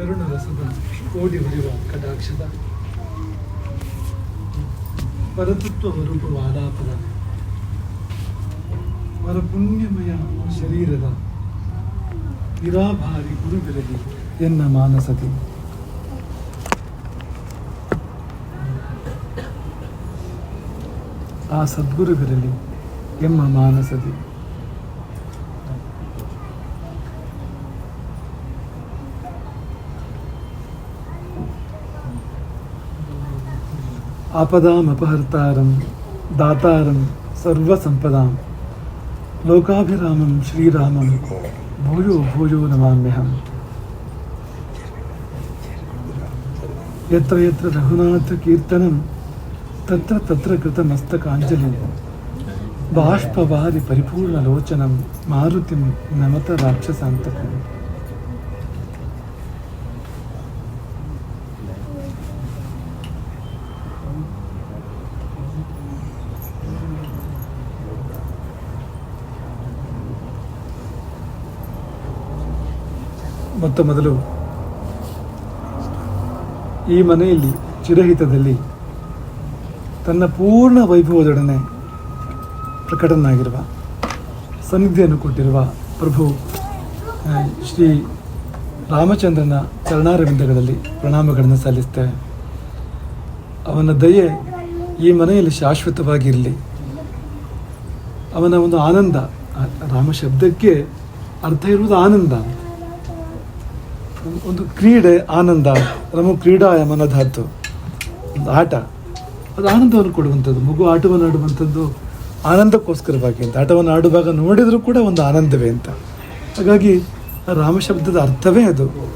ಕರುಣ ರಸದ ಕೋಡಿ ಹೊಡೆಯುವ ಕಟಾಕ್ಷದ. ಪರತತ್ವ ರೂಪವ ಆಲಾಪದ ಪರಪುಣ್ಯಮಯ ಶರೀರದ ನಿರಾಭಾರಿ ಗುರುವಿರಲಿ ಎನ್ನ ಮಾನಸತಿ. ಆ ಸದ್ಗುರುವಿರಲಿ ಎಮ್ಮ ಮಾನಸದಿ ఆపదాం అపహర్తారం దాతారం సర్వసంపదాం లోకాభిరామం శ్రీరామం భూయో భూయో నమామ్యహం ఎత్ర ఎత్ర రఘునాథ కీర్తనం తత్ర తత్ర కృతమస్తకాంజలి బాష్పవారి పరిపూర్ణలోచనం మారుతిం నమత రాక్షసాంతకం ಮೊತ್ತ ಮೊದಲು ಈ ಮನೆಯಲ್ಲಿ ಚಿರಹಿತದಲ್ಲಿ ತನ್ನ ಪೂರ್ಣ ವೈಭವದೊಡನೆ ಪ್ರಕಟನಾಗಿರುವ ಸನ್ನಿಧಿಯನ್ನು ಕೊಟ್ಟಿರುವ ಪ್ರಭು ಶ್ರೀ ರಾಮಚಂದ್ರನ ಚರಣಾರವಿಂದಗಳಲ್ಲಿ ಪ್ರಣಾಮಗಳನ್ನು ಸಲ್ಲಿಸ್ತೇವೆ. ಅವನ ದಯೆ ಈ ಮನೆಯಲ್ಲಿ ಶಾಶ್ವತವಾಗಿರಲಿ. ಅವನ ಒಂದು ಆನಂದ ರಾಮ ಶಬ್ದಕ್ಕೆ ಅರ್ಥ ಇರುವುದು ಆನಂದ. ಒಂದು- ಕ್ರೀಡೆ ಆನಂದ ರಮ ಕ್ರೀಡಾಯ ಮನಧಾತು ಒಂದು ಆಟ. ಅದು ಆನಂದವನ್ನು ಕೊಡುವಂಥದ್ದು, ಮಗು ಆಟವನ್ನು ಆಡುವಂಥದ್ದು ಆನಂದಕ್ಕೋಸ್ಕರವಾಗಿ ಅಂತ. ಆಟವನ್ನು ಆಡುವಾಗ ನೋಡಿದರೂ ಕೂಡ ಒಂದು ಆನಂದವೇ ಅಂತ. ಹಾಗಾಗಿ ರಾಮಶಬ್ದದ ರಾಮ ಶಬ್ದದ ಅರ್ಥವೇ ಅದು.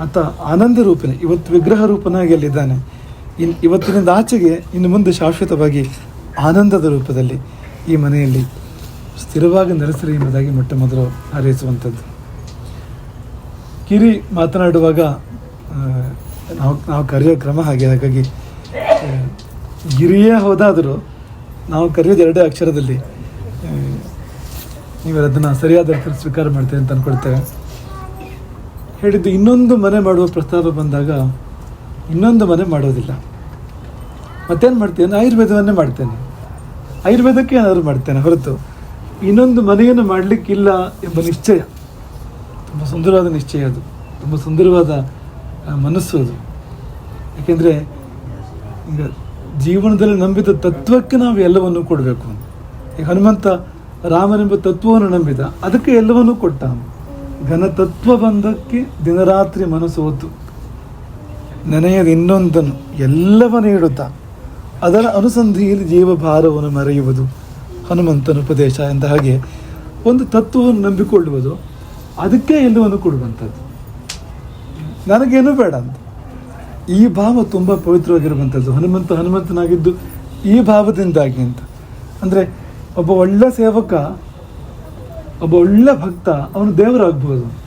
ಆತ ಆನಂದ ರೂಪನೇ ಇವತ್ತು ವಿಗ್ರಹ ರೂಪನಾಗಿ ಅಲ್ಲಿದ್ದಾನೆ. ಇನ್, ಇವತ್ತಿನಿಂದ ಆಚೆಗೆ, ಇನ್ನು ಮುಂದೆ ಶಾಶ್ವತವಾಗಿ ಆನಂದದ ರೂಪದಲ್ಲಿ ಈ ಮನೆಯಲ್ಲಿ ಸ್ಥಿರವಾಗಿ ನೆಲೆಸಿರಿ ಎಂಬುದಾಗಿ ಮೊಟ್ಟ ಮೊದಲು ಹಾರೈಸುವಂಥದ್ದು. ಕಿರಿ ಮಾತನಾಡುವಾಗ ನಾವು ನಾವು ಕರೆಯೋ ಕ್ರಮ ಹಾಗೆ, ಹಾಗಾಗಿ ಗಿರಿಯೇ ಹೋದಾದರೂ ನಾವು ಕರೆಯೋದು ಎರಡೇ ಅಕ್ಷರದಲ್ಲಿ ನೀವು ಅದನ್ನು ಸರಿಯಾದ ಅರ್ಥದಲ್ಲಿ ಸ್ವೀಕಾರ ಮಾಡ್ತೇವೆ ಅಂತ ಅಂದ್ಕೊಳ್ತೇವೆ ಹೇಳಿದ್ದು ಇನ್ನೊಂದು ಮನೆ ಮಾಡುವ ಪ್ರಸ್ತಾಪ ಬಂದಾಗ, ಇನ್ನೊಂದು ಮನೆ ಮಾಡೋದಿಲ್ಲ. ಮತ್ತೇನು ಮಾಡ್ತೇನೆ? ಆಯುರ್ವೇದವನ್ನೇ ಮಾಡ್ತೇನೆ. ಆಯುರ್ವೇದಕ್ಕೆ ಏನಾದರೂ ಮಾಡ್ತೇನೆ ಹೊರತು. ಇನ್ನೊಂದು ಮನೆಯನ್ನು ಮಾಡಲಿಕ್ಕಿಲ್ಲ ಎಂಬ ನಿಶ್ಚಯ. ತುಂಬ ಸುಂದರವಾದ ನಿಶ್ಚಯ ಅದು. ತುಂಬ ಸುಂದರವಾದ ಮನಸ್ಸು ಅದು. ಯಾಕೆಂದರೆ ಈಗ ಜೀವನದಲ್ಲಿ ನಂಬಿದ ತತ್ವಕ್ಕೆ ನಾವು ಎಲ್ಲವನ್ನೂ ಕೊಡಬೇಕು. ಈಗ ಹನುಮಂತ ರಾಮನೆಂಬ ತತ್ವವನ್ನು ನಂಬಿದ, ಅದಕ್ಕೆ ಎಲ್ಲವನ್ನೂ ಕೊಟ್ಟ ಘನ ತತ್ವ ಬಂದಕ್ಕೆ ದಿನರಾತ್ರಿ ಮನಸ್ಸು ಹೊತ್ತು ನೆನೆಯದ ಇನ್ನೊಂದನ್ನು ಎಲ್ಲವನ್ನು ಇಡುತ್ತಾ ಅದರ ಅನುಸಂಧಿಯಲ್ಲಿ ಜೀವಭಾರವನ್ನು ಮರೆಯುವುದು ಹನುಮಂತನ ಉಪದೇಶ ಎಂದ ಹಾಗೆ ಒಂದು ತತ್ವವನ್ನು ನಂಬಿಕೊಳ್ಳುವುದು ಅದಕ್ಕೆ ಎಲ್ಲವನ್ನು ಕೊಡುವಂಥದ್ದು. ನನಗೇನು ಬೇಡ ಅಂತ. ಈ ಭಾವ ತುಂಬ ಪವಿತ್ರವಾಗಿರುವಂಥದ್ದು. ಹನುಮಂತ ಹನುಮಂತನಾಗಿದ್ದು ಈ ಭಾವದಿಂದಾಗಿ ಅಂತ. ಅಂದರೆ ಒಬ್ಬ ಒಳ್ಳೆ ಸೇವಕ, ಒಬ್ಬ ಒಳ್ಳೆ ಭಕ್ತ, ಅವನು ದೇವರಾಗ್ಬೋದು.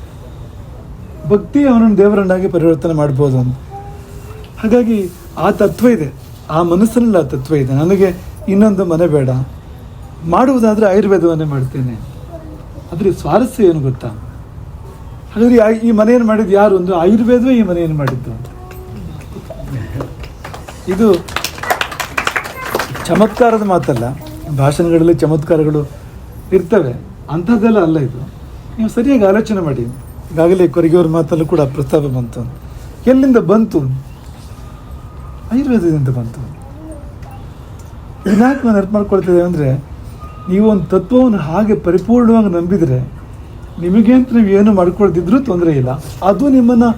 ಭಕ್ತಿ ಅವನನ್ನು ದೇವರನ್ನಾಗಿ ಪರಿವರ್ತನೆ ಮಾಡ್ಬೋದು ಅಂತ. ಹಾಗಾಗಿ ಆ ತತ್ವ ಇದೆ. ಆ ಮನಸ್ಸಿನಲ್ಲಿ ಆ ತತ್ವ ಇದೆ. ನನಗೆ ಇನ್ನೊಂದು ಮನೆ ಬೇಡ. ಮಾಡುವುದಾದರೆ ಆಯುರ್ವೇದವನ್ನೇ ಮಾಡ್ತೇನೆ. ಅದರ ಸ್ವಾರಸ್ಯ ಏನು ಗೊತ್ತಾ? ಹಾಗಾದ್ರೆ ಈ ಮನೆಯನ್ನು ಮಾಡಿದ್ದು? ಯಾರು? ಅಂದ್ರೆ ಆಯುರ್ವೇದವೇ ಈ ಮನೆಯನ್ನು ಮಾಡಿದ್ದು ಅಂತ. ಇದು ಚಮತ್ಕಾರದ ಮಾತಲ್ಲ. ಭಾಷಣಗಳಲ್ಲಿ ಚಮತ್ಕಾರಗಳು ಇರ್ತವೆ. ಅಂಥದ್ದೆಲ್ಲ ಅಲ್ಲ ಇದು. ನೀವು ಸರಿಯಾಗಿ ಆಲೋಚನೆ ಮಾಡಿ. ಈಗಾಗಲೇ ಕೊರಗಿಯವ್ರ ಮಾತಲ್ಲೂ ಕೂಡ ಪ್ರಸ್ತಾಪ ಬಂತು. ಎಲ್ಲಿಂದ ಬಂತು? ಆಯುರ್ವೇದದಿಂದ ಬಂತು. ಇದನ್ನ ನಾವು ನೆನಪು ಮಾಡ್ಕೊಳ್ತಿದ್ದೇವೆ ಅಂದರೆ, ನೀವು ಒಂದು ತತ್ವವನ್ನು ಹಾಗೆ ಪರಿಪೂರ್ಣವಾಗಿ ನಂಬಿದರೆ ನಿಮಗೆ ಅಂತ ನೀವು ಏನು ಮಾಡ್ಕೊಳ್ದಿದ್ರೂ ತೊಂದರೆ ಇಲ್ಲ. ಅದು ನಿಮ್ಮನ್ನು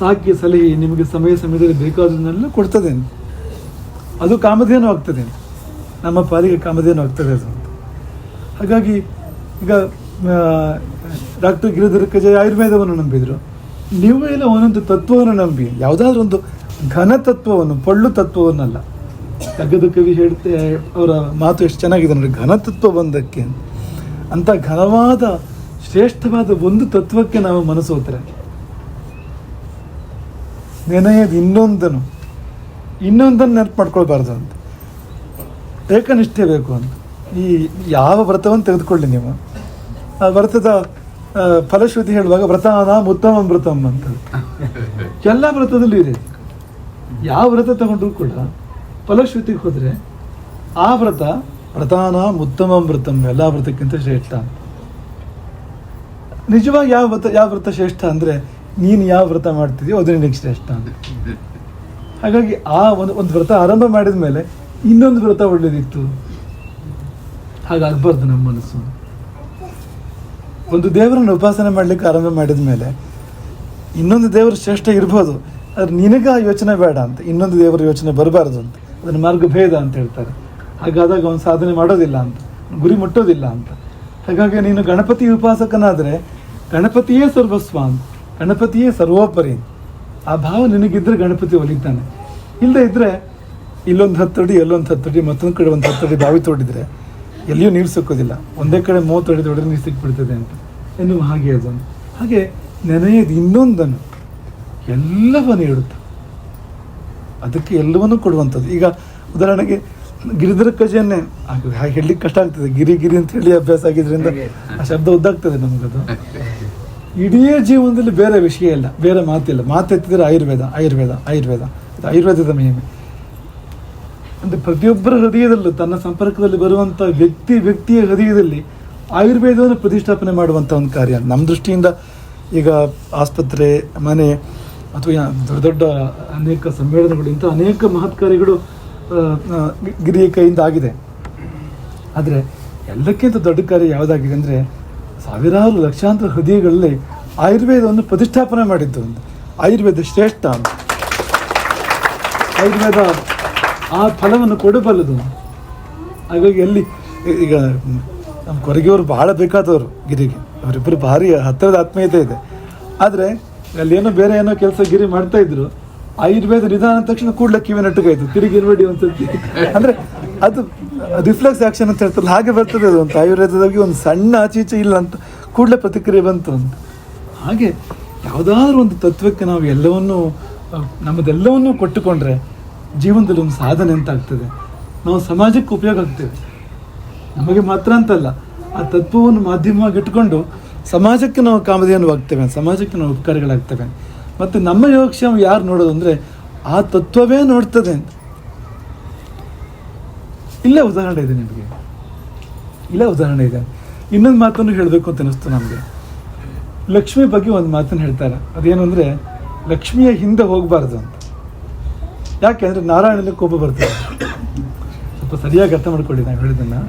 ಸಾಕಿ ಸಲಹೆ, ನಿಮಗೆ ಸಮಯ ಸಮಯದಲ್ಲಿ ಬೇಕಾದನ್ನೆಲ್ಲ ಕೊಡ್ತದೆ. ಅದು ಕಾಮಧೇನು ಆಗ್ತದೆ. ನಮ್ಮ ಪಾಲಿಗೆ ಕಾಮಧೇನು ಆಗ್ತದೆ ಅದು. ಹಾಗಾಗಿ ಈಗ ಡಾಕ್ಟರ್ ಗಿರಿಧರ ಕಜಾಯ ಆಯುರ್ವೇದವನ್ನು ನಂಬಿದರು. ನೀವು ಎಲ್ಲ ಒಂದೊಂದು ತತ್ವವನ್ನು ನಂಬಿ. ಯಾವುದಾದ್ರೂ ಒಂದು ಘನ ತತ್ವವನ್ನು, ಪೊಳ್ಳು ತತ್ವವನ್ನಲ್ಲ. ತಗ್ಗದ ಕವಿ ಹೇಳ್ತೇ, ಅವರ ಮಾತು ಎಷ್ಟು ಚೆನ್ನಾಗಿದೆ ನೋಡಿ ಘನತತ್ವ ಬಂದಕ್ಕೆ ಅಂತ ಘನವಾದ ಶ್ರೇಷ್ಠವಾದ ಒಂದು ತತ್ವಕ್ಕೆ ನಾವು ಮನಸ್ಸು ಹೋದ್ರೆ ನೆನೆಯದು ಇನ್ನೊಂದನ್ನು ಇನ್ನೊಂದನ್ನು ನೆನಪು ಮಾಡ್ಕೊಳ್ಬಾರ್ದು ಅಂತ. ಏಕನಿಷ್ಠೆ ಬೇಕು ಅಂತ. ಈ ಯಾವ ವ್ರತವನ್ನು ತೆಗೆದುಕೊಳ್ಳಿ ನೀವು? ಆ ವ್ರತದ ಫಲಶ್ರುತಿ ಹೇಳುವಾಗ ವ್ರತಾನ ಉತ್ತಮ ವ್ರತಂ ಅಂತ ಎಲ್ಲ ವ್ರತದಲ್ಲೂ ಇದೆ. ಯಾವ ವ್ರತ ತಗೊಂಡ್ರು ಕೂಡ ಫಲಶ್ರುತಿಗೆ ಹೋದರೆ ಆ ವ್ರತ ವ್ರತಾನ ಉತ್ತಮ ವ್ರತಂ, ಎಲ್ಲ ವ್ರತಕ್ಕಿಂತ ಶ್ರೇಷ್ಠ ಅಂತ. ನಿಜವಾಗಿ ಯಾವ ವ್ರತ ಯಾವ ವ್ರತ ಶ್ರೇಷ್ಠ ಅಂದರೆ ನೀನು ಯಾವ ವ್ರತ ಮಾಡ್ತಿದ್ಯೋ ಅದು ನಿನಗೆ ಶ್ರೇಷ್ಠ ಅಂತ ಹಾಗಾಗಿ ಆ ಒಂದು ಒಂದು ವ್ರತ ಆರಂಭ ಮಾಡಿದ ಮೇಲೆ ಇನ್ನೊಂದು ವ್ರತ ಒಳ್ಳೇದಿತ್ತು. ಹಾಗಾಗಬಾರ್ದು ನಮ್ಮ ಮನಸ್ಸು. ಒಂದು ದೇವರನ್ನು ಉಪಾಸನೆ ಮಾಡಲಿಕ್ಕೆ ಆರಂಭ ಮಾಡಿದ ಮೇಲೆ ಇನ್ನೊಂದು ದೇವರು ಶ್ರೇಷ್ಠ ಇರ್ಬೋದು. ಆದರೆ ನಿನಗೆ ಆ ಯೋಚನೆ ಬೇಡ ಅಂತ. ಇನ್ನೊಂದು ದೇವರ ಯೋಚನೆ ಬರಬಾರ್ದು ಅಂತ. ಅದನ್ನು ಮಾರ್ಗಭೇದ ಅಂತ ಹೇಳ್ತಾರೆ. ಹಾಗಾದಾಗ ಅವನು ಸಾಧನೆ ಮಾಡೋದಿಲ್ಲ ಅಂತ. ಗುರಿ ಮುಟ್ಟೋದಿಲ್ಲ ಅಂತ. ಹಾಗಾಗಿ ನೀನು ಗಣಪತಿ ಉಪಾಸಕನಾದರೆ ಗಣಪತಿಯೇ ಸರ್ವಸ್ವ ಅಂತ ಗಣಪತಿಯೇ ಸರ್ವೋಪರಿ. ಆ ಭಾವ ನಿನಗಿದ್ರೆ ಗಣಪತಿ ಒಲಿತಾನೆ. ಇಲ್ಲದೆ ಇದ್ರೆ ಇಲ್ಲೊಂದು ಹತ್ತಡಿ, ಎಲ್ಲೊಂದು ಹತ್ತಡಿ, ಮತ್ತೊಂದು ಕಡೆ ಒಂದು ಹತ್ತಡಿ ಬಾವಿ ತೋಡಿದ್ರೆ ಎಲ್ಲಿಯೂ ನೀರು ಸಿಕ್ಕೋದಿಲ್ಲ. ಒಂದೇ ಕಡೆ ಮೂವತ್ತು ಅಡಿ ದೊಡ್ಡ ನೀರು ಸಿಕ್ಬಿಡ್ತದೆ ಅಂತ. ಎನ್ನುವ ಹಾಗೆ ಅದನ್ನು. ಹಾಗೆ ನೆನೆಯದು ಇನ್ನೊಂದನ್ನು ಎಲ್ಲವನ್ನು ಇಡುತ್ತೆ ಅದಕ್ಕೆ ಎಲ್ಲವನ್ನು ಕೊಡುವಂಥದ್ದು. ಈಗ ಉದಾಹರಣೆಗೆ ಗಿರಿಧರ ಕಜೆಯನ್ನೇ ಹಾಗೆ ಹೇಳಲಿಕ್ಕೆ ಕಷ್ಟ ಆಗ್ತದೆ. ಗಿರಿ ಗಿರಿ ಅಂತ ಹೇಳಿ ಅಭ್ಯಾಸ ಆಗಿದ್ರಿಂದ ಆ ಶಬ್ದ ಉದ್ದಾಗ್ತದೆ ನಮಗದು. ಇಡೀ ಜೀವನದಲ್ಲಿ ಬೇರೆ ವಿಷಯ ಇಲ್ಲ. ಬೇರೆ ಮಾತಿಲ್ಲ. ಮಾತೆತ್ತಿದ್ರೆ ಆಯುರ್ವೇದ ಆಯುರ್ವೇದ ಆಯುರ್ವೇದ. ಇದು ಆಯುರ್ವೇದದ ಮಹಿಮೆ. ಅಂದರೆ ಪ್ರತಿಯೊಬ್ಬರ ಹೃದಯದಲ್ಲೂ ತನ್ನ ಸಂಪರ್ಕದಲ್ಲಿ ಬರುವಂಥ ವ್ಯಕ್ತಿ ವ್ಯಕ್ತಿಯ ಹೃದಯದಲ್ಲಿ ಆಯುರ್ವೇದವನ್ನು ಪ್ರತಿಷ್ಠಾಪನೆ ಮಾಡುವಂಥ ಒಂದು ಕಾರ್ಯ. ನಮ್ಮ ದೃಷ್ಟಿಯಿಂದ ಈಗ ಆಸ್ಪತ್ರೆ ಮನೆ ಅಥವಾ ದೊಡ್ಡ ದೊಡ್ಡ ಅನೇಕ ಸಮ್ಮೇಳನಗಳು ಇಂಥ ಅನೇಕ ಮಹತ್ ಕಾರ್ಯಗಳು ಆ, ಆ, ಗಿ- ಗಿರಿಯ ಕೈಯಿಂದ ಆಗಿದೆ. ಆದರೆ ಎಲ್ಲಕ್ಕಿಂತ ದೊಡ್ಡ ಕಾರ್ಯ ಯಾವುದಾಗಿದೆ ಅಂದರೆ ಸಾವಿರಾರು ಲಕ್ಷಾಂತರ ಹೃದಯಗಳಲ್ಲಿ ಆಯುರ್ವೇದವನ್ನು ಪ್ರತಿಷ್ಠಾಪನೆ ಮಾಡಿದ್ದು ಆಯುರ್ವೇದ ಶ್ರೇಷ್ಠ ಆಯುರ್ವೇದ ಆ ಫಲವನ್ನು ಕೊಡಬಲ್ಲದು ಹಾಗಾಗಿ ಎಲ್ಲಿ, ಈಗ ನಮ್ಮ ಕೊರಗಿಯವರು ಭಾಳ ಬೇಕಾದವರು ಗಿರಿಗೆ. ಅವರಿಬ್ಬರು ಭಾರಿ ಹತ್ತಿರದ ಆತ್ಮೀಯತೆ ಇದೆ. ಆದರೆ ಅಲ್ಲಿ ಏನೋ ಬೇರೆ ಏನೋ ಕೆಲಸ ಗಿರಿ ಮಾಡ್ತಾ ಇದ್ರು. ಆಯುರ್ವೇದ ನಿಧಾನ ಅಂದ ತಕ್ಷಣ ಕೂಡಲೇ ಕಿವಿ ನೆಟ್ಟಗಾಯ್ತು ತಿರುಗಿ ಇರ್ಬೇಡಿ ಒಂದ್ಸತಿ ಅಂದರೆ ಅದು ರಿಫ್ಲೆಕ್ಸ್ ಆಕ್ಷನ್ ಅಂತ ಹೇಳ್ತಾರೆ ಹಾಗೆ ಬರ್ತದೆ ಅದು ಅಂತ. ಆಯುರ್ವೇದದಾಗಿ ಒಂದು ಸಣ್ಣ ಆಚೀಚೆ ಇಲ್ಲ ಅಂತ ಕೂಡಲೇ ಪ್ರತಿಕ್ರಿಯೆ ಬಂತು ಅಂತ. ಹಾಗೆ ಯಾವುದಾದ್ರೂ ಒಂದು ತತ್ವಕ್ಕೆ ನಾವು ಎಲ್ಲವನ್ನೂ, ನಮ್ಮದೆಲ್ಲವನ್ನೂ ಕೊಟ್ಟುಕೊಂಡ್ರೆ ಜೀವನದಲ್ಲಿ ಒಂದು ಸಾಧನೆ ಅಂತ ಆಗ್ತದೆ. ನಾವು ಸಮಾಜಕ್ಕೆ ಉಪಯೋಗ ಆಗ್ತೇವೆ. ನಮಗೆ ಮಾತ್ರ ಅಂತಲ್ಲ, ಆ ತತ್ವವನ್ನು ಮಾಧ್ಯಮವಾಗಿ ಇಟ್ಕೊಂಡು ಸಮಾಜಕ್ಕೆ ನಾವು ಕಾಮಧೇನುವಾಗ್ತೇವೆ, ಸಮಾಜಕ್ಕೆ ನಾವು ಉಪಕಾರಿಗಳಾಗ್ತೇವೆ. ಮತ್ತು ನಮ್ಮ ಯೋಗಕ್ಷೇಮ ಯಾರು ನೋಡೋದು ಅಂದರೆ ಆ ತತ್ವವೇ ನೋಡ್ತದೆ ಅಂತ. ಇಲ್ಲೇ ಉದಾಹರಣೆ ಇದೆ ನಿಮಗೆ. ಇಲ್ಲೇ ಉದಾಹರಣೆ ಇದೆ. ಇನ್ನೊಂದು ಮಾತನ್ನು ಹೇಳಬೇಕು ಅಂತ ಅನಿಸ್ತು ನಮಗೆ. ಲಕ್ಷ್ಮಿ ಬಗ್ಗೆ ಒಂದು ಮಾತನ್ನು ಹೇಳ್ತಾರೆ. ಅದೇನು ಅಂದರೆ, ಲಕ್ಷ್ಮಿಯ ಹಿಂದೆ ಹೋಗಬಾರ್ದು ಅಂತ. ಯಾಕೆ ಅಂದರೆ ನಾರಾಯಣನ ಕೋಪ ಬರ್ತದೆ. ಸ್ವಲ್ಪ ಸರಿಯಾಗಿ ಅರ್ಥ ಮಾಡ್ಕೊಳ್ಳಿ ನಾನು ಹೇಳಿದ್ದನ್ನು.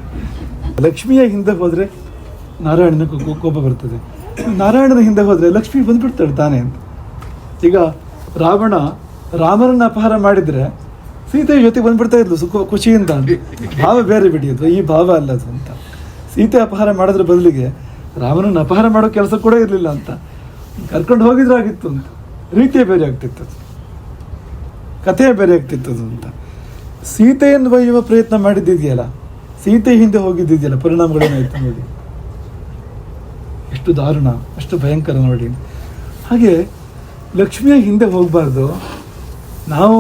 ಲಕ್ಷ್ಮಿಯ ಹಿಂದೆ ಹೋದರೆ ನಾರಾಯಣನ ಕೋಪ ಬರ್ತದೆ. ನಾರಾಯಣನ ಹಿಂದೆ ಹೋದರೆ ಲಕ್ಷ್ಮಿ ಬಂದುಬಿಡ್ತಾಳೆ ತಾನೇ ಅಂತ. ಈಗ ರಾವಣ ರಾಮನನ್ನ ಅಪಹಾರ ಮಾಡಿದ್ರೆ ಸೀತೆ ಜೊತೆ ಬಂದ್ಬಿಡ್ತಾ ಇದ್ಲು ಸುಖ, ಖುಷಿಯಿಂದ. ಭಾವ ಬೇರೆ ಬಿಡಿಯೋದು, ಈ ಭಾವ ಅಲ್ಲ ಅದು ಅಂತ. ಸೀತೆ ಅಪಹಾರ ಮಾಡಿದ್ರ ಬದಲಿಗೆ ರಾಮನನ್ನ ಅಪಹಾರ ಮಾಡೋ ಕೆಲಸ ಕೂಡ ಇರಲಿಲ್ಲ ಅಂತ. ಕರ್ಕೊಂಡು ಹೋಗಿದ್ರಾಗಿತ್ತು ಅಂತ. ರೀತಿಯೇ ಬೇರೆ ಆಗ್ತಿತ್ತು. ಅದು ಕಥೆ ಬೇರೆ ಆಗ್ತಿತ್ತು ಅದು ಅಂತ. ಸೀತೆಯನ್ನು ಒಯ್ಯುವ ಪ್ರಯತ್ನ ಮಾಡಿದ್ದಿದೆಯಲ್ಲ, ಸೀತೆ ಹಿಂದೆ ಹೋಗಿದ್ದಿದೆಯಲ್ಲ ಪರಿಣಾಮಗಳೇನಾಯ್ತು ನೋಡಿ. ಎಷ್ಟು ದಾರುಣ, ಅಷ್ಟು ಭಯಂಕರ ನೋಡಿ. ಹಾಗೆ ಲಕ್ಷ್ಮಿಯ ಹಿಂದೆ ಹೋಗಬಾರ್ದು. ನಾವು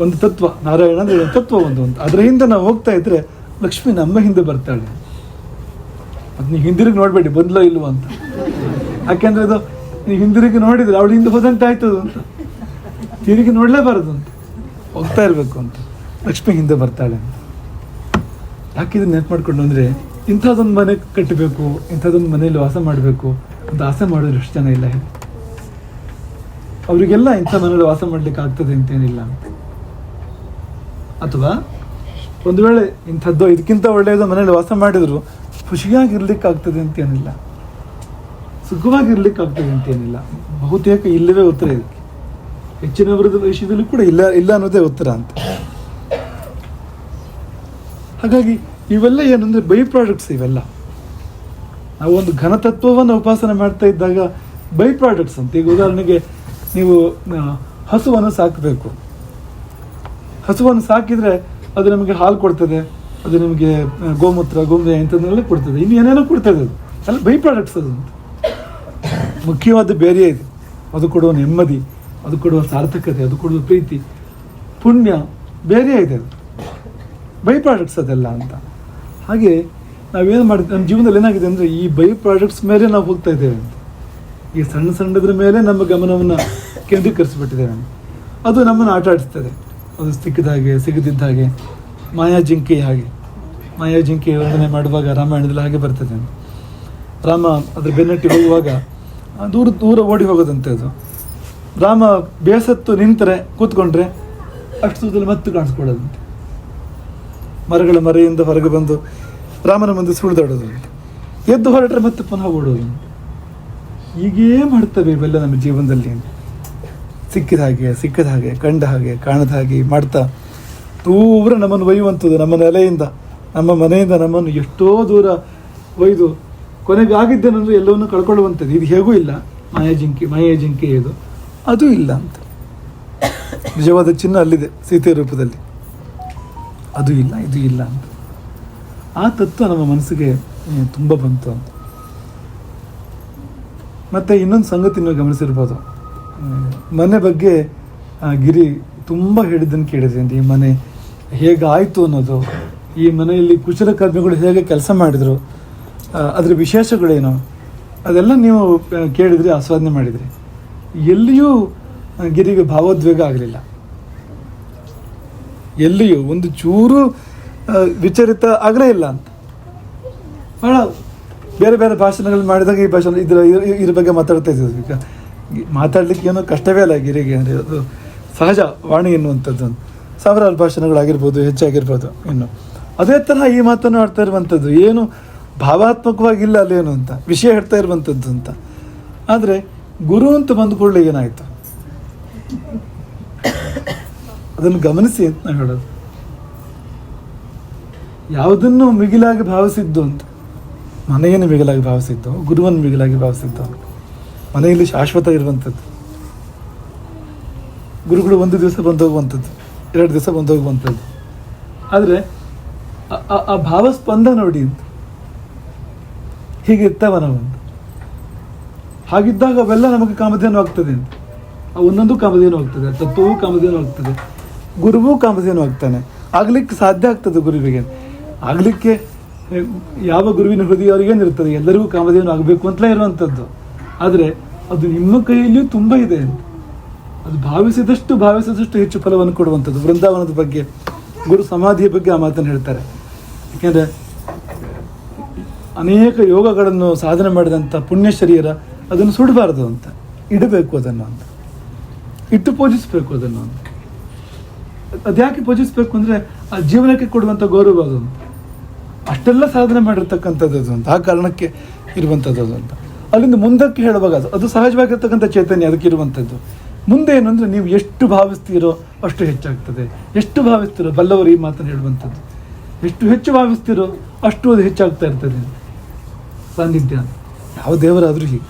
ಒಂದು ತತ್ವ, ನಾರಾಯಣ ಅಂದರೆ ತತ್ವ ಒಂದು ಅಂತ ಅದರ ಹಿಂದೆ ನಾವು ಹೋಗ್ತಾ ಇದ್ರೆ ಲಕ್ಷ್ಮಿ ನಮ್ಮ ಹಿಂದೆ ಬರ್ತಾಳೆ. ಅದು ನೀವು ಹಿಂದಿರುಗಿ ನೋಡಬೇಡಿ, ಬಂದ್ಲೋ ಇಲ್ವೋ ಅಂತ. ಯಾಕೆಂದ್ರೆ ಅದು ನೀವು ಹಿಂದಿರುಗಿ ನೋಡಿದ್ರೆ ಅವಳು ಹಿಂದೆ ಹೋದಂತೆ ಆಯ್ತದು ಅಂತ. ತಿರುಗಿ ನೋಡಲೇಬಾರದು ಅಂತ. ಹೋಗ್ತಾ ಇರಬೇಕು ಅಂತ. ಲಕ್ಷ್ಮಿ ಹಿಂದೆ ಬರ್ತಾಳೆ ಅಂತ. ಯಾಕಿದ್ರೆ ನೆನಪು ಮಾಡ್ಕೊಂಡು ಅಂದರೆ ಇಂಥದ್ದೊಂದು ಮನೆ ಕಟ್ಟಬೇಕು ಇಂಥದ್ದೊಂದು ಮನೆಯಲ್ಲಿ ವಾಸ ಮಾಡಬೇಕು ಅಂತ ಆಸೆ ಮಾಡೋರು ಎಷ್ಟು ಜನ ಇಲ್ಲ ಹೇಳಿ ಅವರಿಗೆಲ್ಲ ಇಂಥ ಮನೆಯಲ್ಲಿ ವಾಸ ಮಾಡ್ಲಿಕ್ಕೆ ಆಗ್ತದೆ ಅಂತೇನಿಲ್ಲ. ಅಥವಾ ಒಂದು ವೇಳೆ ಇಂಥದ್ದು ಇದಕ್ಕಿಂತ ಒಳ್ಳೆಯದು ಮನೇಲಿ ವಾಸ ಮಾಡಿದ್ರು ಖುಷಿಯಾಗಿರ್ಲಿಕ್ಕೆ ಆಗ್ತದೆ ಅಂತೇನಿಲ್ಲ. ಸುಖವಾಗಿರ್ಲಿಕ್ಕೆ ಆಗ್ತದೆ ಅಂತೇನಿಲ್ಲ. ಬಹುತೇಕ ಇಲ್ಲವೇ ಉತ್ತರ ಇದಕ್ಕೆ. ಹೆಚ್ಚಿನವರದ ವಿಷಯದಲ್ಲಿ ಕೂಡ ಇಲ್ಲ ಇಲ್ಲ ಅನ್ನೋದೇ ಉತ್ತರ ಅಂತ. ಹಾಗಾಗಿ ಇವೆಲ್ಲ ಏನಂದ್ರೆ ಬೈ ಪ್ರಾಡಕ್ಟ್ಸ್ ಇವೆಲ್ಲ. ನಾವು ಒಂದು ಘನತತ್ವವನ್ನು ಉಪಾಸನೆ ಮಾಡ್ತಾ ಇದ್ದಾಗ ಬೈ ಪ್ರಾಡಕ್ಟ್ಸ್ ಅಂತ. ಈಗ ಉದಾಹರಣೆಗೆ ನೀವು ಹಸುವನ್ನು ಸಾಕಬೇಕು. ಹಸುವನ್ನು ಸಾಕಿದ್ರೆ ಅದು ನಮಗೆ ಹಾಲು ಕೊಡ್ತದೆ, ಅದು ನಿಮಗೆ ಗೋಮೂತ್ರ, ಗೊಂಬೆ ಇಂಥದ್ದನ್ನೆಲ್ಲ ಕೊಡ್ತದೆ. ಇನ್ನು ಏನೇನೋ ಕೊಡ್ತದೆ ಅದು. ಎಲ್ಲ ಬೈ ಪ್ರಾಡಕ್ಟ್ಸ್ ಅದು ಮುಖ್ಯವಾದ ಬೇರೆ ಇದೆ. ಅದು ಕೊಡುವ ನೆಮ್ಮದಿ, ಅದು ಕೊಡುವ ಸಾರ್ಥಕತೆ, ಅದು ಕೊಡುವ ಪ್ರೀತಿ, ಪುಣ್ಯ, ಬೇರೆ ಇದೆ ಅದು. ಬೈ ಪ್ರಾಡಕ್ಟ್ಸ್ ಅದೆಲ್ಲ ಅಂತ. ಹಾಗೆ ನಾವೇನು ಮಾಡಿದ್ವಿ ನಮ್ಮ ಜೀವನದಲ್ಲಿ ಏನಾಗಿದೆ ಅಂದರೆ ಈ ಬೈ ಪ್ರಾಡಕ್ಟ್ಸ್ ಮೇಲೆ ನಾವು ಹೋಗ್ತಾ ಇದ್ದೇವೆ ಅಂತ. ಈ ಸಣ್ಣ ಸಣ್ಣದ್ರ ಮೇಲೆ ನಮ್ಮ ಗಮನವನ್ನು ಕೇಂದ್ರೀಕರಿಸಿಬಿಟ್ಟಿದೆ ನಾನು. ಅದು ನಮ್ಮನ್ನು ಆಟ ಆಡಿಸ್ತದೆ ಅದು ಸಿಕ್ಕಿದ ಹಾಗೆ ಸಿಗದಿದ್ದ ಹಾಗೆ ಮಾಯಾ ಜಿಂಕೆ ಹಾಗೆ. ಮಾಯಾ ಜಿಂಕೆ ವರ್ಣನೆ ಮಾಡುವಾಗ ರಾಮಾಯಣದಲ್ಲಿ ಹಾಗೆ ಬರ್ತದೆ. ರಾಮ ಅದ್ರ ಬೆನ್ನಟ್ಟಿ ಹೋಗುವಾಗ, ದೂರ ದೂರ ಓಡಿ ಹೋಗೋದಂತೆ ಅದು. ರಾಮ ಬೇಸತ್ತು ನಿಂತರೆ, ಕೂತ್ಕೊಂಡ್ರೆ ಅಷ್ಟು ದೂರದಲ್ಲಿ ಮತ್ತೆ ಕಾಣಿಸ್ಕೊಳ್ಳೋದಂತೆ. ಮರಗಳ ಮರೆಯಿಂದ ಹೊರಗೆ ಬಂದು ರಾಮನ ಮುಂದೆ ಸುಳಿದಾಡೋದು ಎದ್ದು ಹೊರಟ್ರೆ ಮತ್ತೆ ಪುನಃ ಓಡೋದು. ಹೀಗೇ ಮಾಡ್ತವೆ ಇವೆಲ್ಲ ನಮ್ಮ ಜೀವನದಲ್ಲಿ. ಸಿಕ್ಕಿದ ಹಾಗೆ, ಸಿಕ್ಕದ ಹಾಗೆ, ಕಂಡ ಹಾಗೆ, ಕಾಣದ ಹಾಗೆ ಮಾಡ್ತಾ ದೂರ ನಮ್ಮನ್ನು ಒಯ್ಯುವಂಥದ್ದು ನಮ್ಮ ನೆಲೆಯಿಂದ, ನಮ್ಮ ಮನೆಯಿಂದ ನಮ್ಮನ್ನು ಎಷ್ಟೋ ದೂರ ಒಯ್ದು ಕೊನೆಗೆ ಆಗಿದ್ದೇನೆಂದ್ರೆ ಎಲ್ಲವನ್ನು ಕಳ್ಕೊಳ್ಳುವಂಥದ್ದು. ಇದು ಹೇಗೂ ಇಲ್ಲ. ಮಾಯಾ ಜಿಂಕೆ ಮಾಯಾ ಜಿಂಕೆ ಇದು. ಅದು ಇಲ್ಲ ಅಂತ. ನಿಜವಾದ ಚಿನ್ನ ಅಲ್ಲಿದೆ ಸೀತೆ ರೂಪದಲ್ಲಿ. ಅದು ಇಲ್ಲ, ಇದು ಇಲ್ಲ ಅಂತ. ಆ ತತ್ವ ನಮ್ಮ ಮನಸ್ಸಿಗೆ ತುಂಬ ಬಂತು ಅಂತ. ಮತ್ತು ಇನ್ನೊಂದು ಸಂಗತಿ ನೀವು ಗಮನಿಸಿರ್ಬೋದು. ಮನೆ ಬಗ್ಗೆ ಗಿರಿ ತುಂಬ ಹೇಳಿದ್ದನ್ನು ಕೇಳಿದೆ ಈ ಮನೆ ಹೇಗಾಯಿತು ಅನ್ನೋದು, ಈ ಮನೆಯಲ್ಲಿ ಕುಶಲಕರ್ಮಿಗಳು ಹೇಗೆ ಕೆಲಸ ಮಾಡಿದರು ಅದರ ವಿಶೇಷಗಳೇನು, ಅದೆಲ್ಲ ನೀವು ಕೇಳಿದ್ರಿ ಆಸ್ವಾದನೆ ಮಾಡಿದ್ರಿ. ಎಲ್ಲಿಯೂ ಗಿರಿಗೆ ಭಾವೋದ್ವೇಗ ಆಗಲಿಲ್ಲ. ಎಲ್ಲಿಯೂ ಒಂದು ಚೂರು ವಿಚರಿತ ಆಗಲೇ ಇಲ್ಲ ಅಂತ. ಭಾಳ ಬೇರೆ ಬೇರೆ ಭಾಷಣಗಳು ಮಾಡಿದಾಗ ಈ ಭಾಷಣ ಇದರ ಇದ್ರ- ಬಗ್ಗೆ ಮಾತಾಡ್ತಾ ಇದ್ದೀವಿ ಈಗ ಮಾತಾಡ್ಲಿಕ್ಕೆ ಏನೋ ಕಷ್ಟವೇ ಅಲ್ಲ ಗಿರಿಗೆ ಅಂದರೆ ಅದು ಸಹಜ ವಾಣಿ ಎನ್ನುವಂಥದ್ದು. ಸಾವಿರಾರು ಭಾಷಣಗಳಾಗಿರ್ಬೋದು, ಹೆಚ್ಚಾಗಿರ್ಬೋದು ಇನ್ನು. ಅದೇ ತರಹ ಈ ಮಾತನ್ನು ಆಡ್ತಾ ಇರುವಂಥದ್ದು. ಏನು ಭಾವಾತ್ಮಕವಾಗಿಲ್ಲ ಅಲ್ಲೇನು ಅಂತ. ವಿಷಯ ಹೇಳ್ತಾ ಇರುವಂಥದ್ದು ಅಂತ. ಆದರೆ ಗುರು ಅಂತ ಬಂದುಕೊಳ್ಳಿ ಏನಾಯಿತು? ಅದನ್ನು ಗಮನಿಸಿ ಅಂತ ನಾನು ಹೇಳೋದು. ಯಾವುದನ್ನು ಮಿಗಿಲಾಗಿ ಭಾವಿಸಿದ್ದು ಅಂತ. ಮನೆಯನ್ನು ಮಿಗಿಲಾಗಿ ಭಾವಿಸಿದ್ದು, ಗುರುವನ್ನು ಮಿಗಿಲಾಗಿ ಭಾವಿಸಿದ್ದು, ಮನೆಯಲ್ಲಿ ಶಾಶ್ವತ ಇರುವಂಥದ್ದು. ಗುರುಗಳು ಒಂದು ದಿವಸ ಬಂದು ಹೋಗುವಂಥದ್ದು, ಎರಡು ದಿವಸ ಬಂದು ಹೋಗುವಂಥದ್ದು. ಆದರೆ ಆ- ಭಾವಸ್ಪಂದ ನೋಡಿ ಅಂತ. ಹೀಗಿರ್ತವ ನಾವು ಹಾಗಿದ್ದಾಗ ಅವೆಲ್ಲ ನಮಗೆ ಕಾಮಧೇನು ಆಗ್ತದೆ ಅಂತ. ಒಂದೊಂದು ಕಾಮಧೇನು ಆಗ್ತದೆ ತತ್ವವು ಕಾಮಧೇನು ಆಗ್ತದೆ, ಗುರುವೂ ಕಾಮಧೇನು ಆಗ್ತಾನೆ. ಆಗ್ಲಿಕ್ಕೆ ಸಾಧ್ಯ ಆಗ್ತದೆ ಗುರುವಿಗೆ. ಆಗ್ಲಿಕ್ಕೆ ಯಾವ ಗುರುವಿನ ಹೃದಯ ಅವ್ರಿಗೇನಿರ್ತದೆ ಎಲ್ಲರಿಗೂ ಕಾಮಧೇನು ಆಗಬೇಕು ಅಂತಲೇ ಇರುವಂಥದ್ದು. ಆದರೆ ಅದು ನಿಮ್ಮ ಕೈಯಲ್ಲಿಯೂ ತುಂಬ ಇದೆ ಅದು ಭಾವಿಸಿದಷ್ಟು ಭಾವಿಸಿದಷ್ಟು ಹೆಚ್ಚು ಫಲವನ್ನು ಕೊಡುವಂಥದ್ದು. ವೃಂದಾವನದ ಬಗ್ಗೆ, ಗುರು ಸಮಾಧಿಯ ಬಗ್ಗೆ ಆ ಮಾತನ್ನು ಹೇಳ್ತಾರೆ. ಯಾಕೆಂದರೆ, ಅನೇಕ ಯೋಗಗಳನ್ನು ಸಾಧನೆ ಮಾಡಿದಂಥ ಪುಣ್ಯ ಶರೀರ ಅದನ್ನು ಸುಡಬಾರದು ಅಂತ. ಇಡಬೇಕು ಅದನ್ನು ಅಂತ. ಇಟ್ಟು ಪೂಜಿಸಬೇಕು ಅದನ್ನು ಅಂತ. ಅದ್ಯಾಕೆ ಪೂಜಿಸಬೇಕು ಅಂದರೆ, ಆ ಜೀವನಕ್ಕೆ ಕೊಡುವಂಥ ಗೌರವ ಅದು ಅಂತ ಅಷ್ಟೆಲ್ಲ ಸಾಧನೆ ಮಾಡಿರ್ತಕ್ಕಂಥದ್ದು ಅಂತ, ಆ ಕಾರಣಕ್ಕೆ ಇರುವಂಥದ್ದು ಅಂತ. ಅಲ್ಲಿಂದ ಮುಂದಕ್ಕೆ ಹೇಳುವಾಗ ಅದು ಸಹಜವಾಗಿರ್ತಕ್ಕಂಥ ಚೈತನ್ಯ, ಅದಕ್ಕೆ ಇರುವಂಥದ್ದು. ಮುಂದೆ ಏನು ಅಂದರೆ ನೀವು ಎಷ್ಟು ಭಾವಿಸ್ತೀರೋ ಅಷ್ಟು ಹೆಚ್ಚಾಗ್ತದೆ. ಎಷ್ಟು ಭಾವಿಸ್ತೀರೋ, ಬಲ್ಲವರು ಈ ಮಾತನ್ನು ಹೇಳುವಂಥದ್ದು. ಎಷ್ಟು ಹೆಚ್ಚು ಭಾವಿಸ್ತೀರೋ ಅಷ್ಟು ಅದು ಹೆಚ್ಚಾಗ್ತಾ ಇರ್ತದೆ. ಸಾನ್ನಿಧ್ಯ ಯಾವ ದೇವರಾದರೂ ಹೀಗೆ.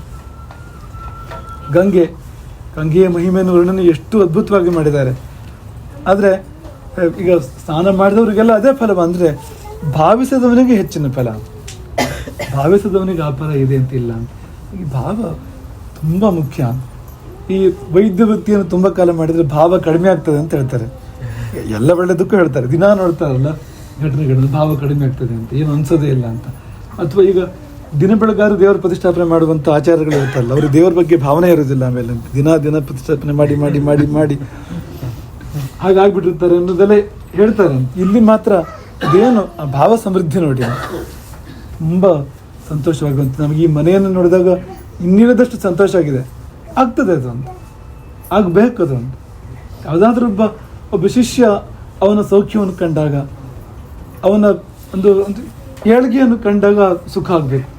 ಗಂಗೆ, ಗಂಗೆಯ ಮಹಿಮೆಯನ್ನು ವರ್ಣನೆ ಎಷ್ಟು ಅದ್ಭುತವಾಗಿ ಮಾಡಿದ್ದಾರೆ. ಆದರೆ, ಈಗ ಸ್ನಾನ ಮಾಡಿದವರಿಗೆಲ್ಲ ಅದೇ ಫಲ ಅಂದರೆ ಭಾವಿಸದವನಿಗೆ ಹೆಚ್ಚಿನ ಫಲ. ಭಾವಿಸದವನಿಗೆ ಆ ಫಲ ಇದೆ ಅಂತ ಇಲ್ಲ. ಅಂತ ಈ ಭಾವ ತುಂಬ ಮುಖ್ಯ. ಈ ವೈದ್ಯ ವೃತ್ತಿಯನ್ನು ತುಂಬ ಕಾಲ ಮಾಡಿದರೆ ಭಾವ ಕಡಿಮೆ ಆಗ್ತದೆ ಅಂತ ಹೇಳ್ತಾರೆ. ಎಲ್ಲ ಒಳ್ಳೆದಕ್ಕೂ ಹೇಳ್ತಾರೆ. ದಿನಾ ನೋಡ್ತಾರಲ್ಲ, ಘಟನೆ ಭಾವ ಕಡಿಮೆ ಆಗ್ತದೆ ಅಂತ. ಏನು ಅನ್ಸೋದೇ ಇಲ್ಲ ಅಂತ. ಅಥವಾ ಈಗ ದಿನ ಬೆಳಗಾರು ದೇವರ ಪ್ರತಿಷ್ಠಾಪನೆ ಮಾಡುವಂಥ ಆಚಾರಗಳು ಇರ್ತಾರಲ್ಲ ಅವರು ದೇವರ ಬಗ್ಗೆ ಭಾವನೆ ಇರೋದಿಲ್ಲ ಆಮೇಲೆ ಅಂತ. ದಿನ ದಿನ ಪ್ರತಿಷ್ಠಾಪನೆ ಮಾಡಿ ಮಾಡಿ ಮಾಡಿ ಮಾಡಿ. ಹಾಗಾಗ್ಬಿಟ್ಟಿರ್ತಾರೆ ಅನ್ನೋದೆಲ್ಲ ಹೇಳ್ತಾರೆ. ಇಲ್ಲಿ ಮಾತ್ರ ಇದೇನು ಆ ಭಾವ ಸಮೃದ್ಧಿ ನೋಡಿ. ತುಂಬ ಸಂತೋಷವಾಗುವಂಥ ನಮಗೆ ಈ ಮನೆಯನ್ನು ನೋಡಿದಾಗ ಇನ್ನಿರದಷ್ಟು ಸಂತೋಷ ಆಗಿದೆ. ಆಗ್ತದೆ ಅದೊಂದು. ಆಗಬೇಕು ಅದೊಂದು. ಯಾವುದಾದ್ರೂ ಒಬ್ಬ ಒಬ್ಬ ಶಿಷ್ಯ ಅವನ ಸೌಖ್ಯವನ್ನು ಕಂಡಾಗ, ಅವನ ಒಂದು ಒಂದು ಏಳಿಗೆಯನ್ನು ಕಂಡಾಗ ಸುಖ ಆಗಬೇಕು.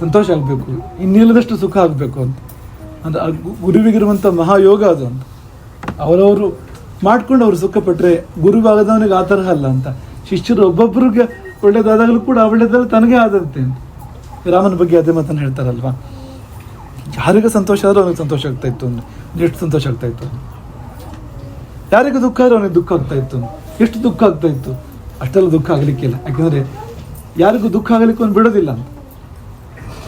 ಸಂತೋಷ ಆಗಬೇಕು. ಇನ್ನಿಲ್ಲದಷ್ಟು ಸುಖ ಆಗಬೇಕು ಅಂತ. ಅಂದ್ರೆ ಗುರುವಿಗಿರುವಂಥ ಮಹಾಯೋಗ ಅದು ಅಂತ ಅವರವರು ಮಾಡ್ಕೊಂಡು ಅವರು ಸುಖಪಟ್ಟರೆ ಗುರುವಾಗದವನಿಗೆ ಆ ತರಹ ಅಲ್ಲ ಅಂತ. ಶಿಷ್ಯರು ಒಬ್ಬೊಬ್ಬರಿಗೆ ಒಳ್ಳೆಯದಾದಾಗಲೂ ಕೂಡ ಒಳ್ಳೆಯದಲ್ಲ ತನಗೇ ಆದಂತೆ ರಾಮನ ಬಗ್ಗೆ ಅದೇ ಮಾತನ್ನು ಹೇಳ್ತಾರಲ್ವಾ? ಯಾರಿಗೆ ಸಂತೋಷ ಆದರೂ ಅವನಿಗೆ ಸಂತೋಷ ಆಗ್ತಾ ಇತ್ತು ಎಷ್ಟು ಸಂತೋಷ ಆಗ್ತಾ ಇತ್ತು ಯಾರಿಗೆ ದುಃಖ ಆದರೂ ಅವನಿಗೆ ದುಃಖ ಆಗ್ತಾ ಇತ್ತು ಎಷ್ಟು ದುಃಖ ಆಗ್ತಾ ಇತ್ತು? ಅಷ್ಟೆಲ್ಲ ದುಃಖ ಆಗಲಿಕ್ಕಿಲ್ಲ ಯಾಕೆಂದರೆ ಯಾರಿಗೂ ದುಃಖ ಆಗಲಿಕ್ಕೆ ಒಂದು ಬಿಡೋದಿಲ್ಲ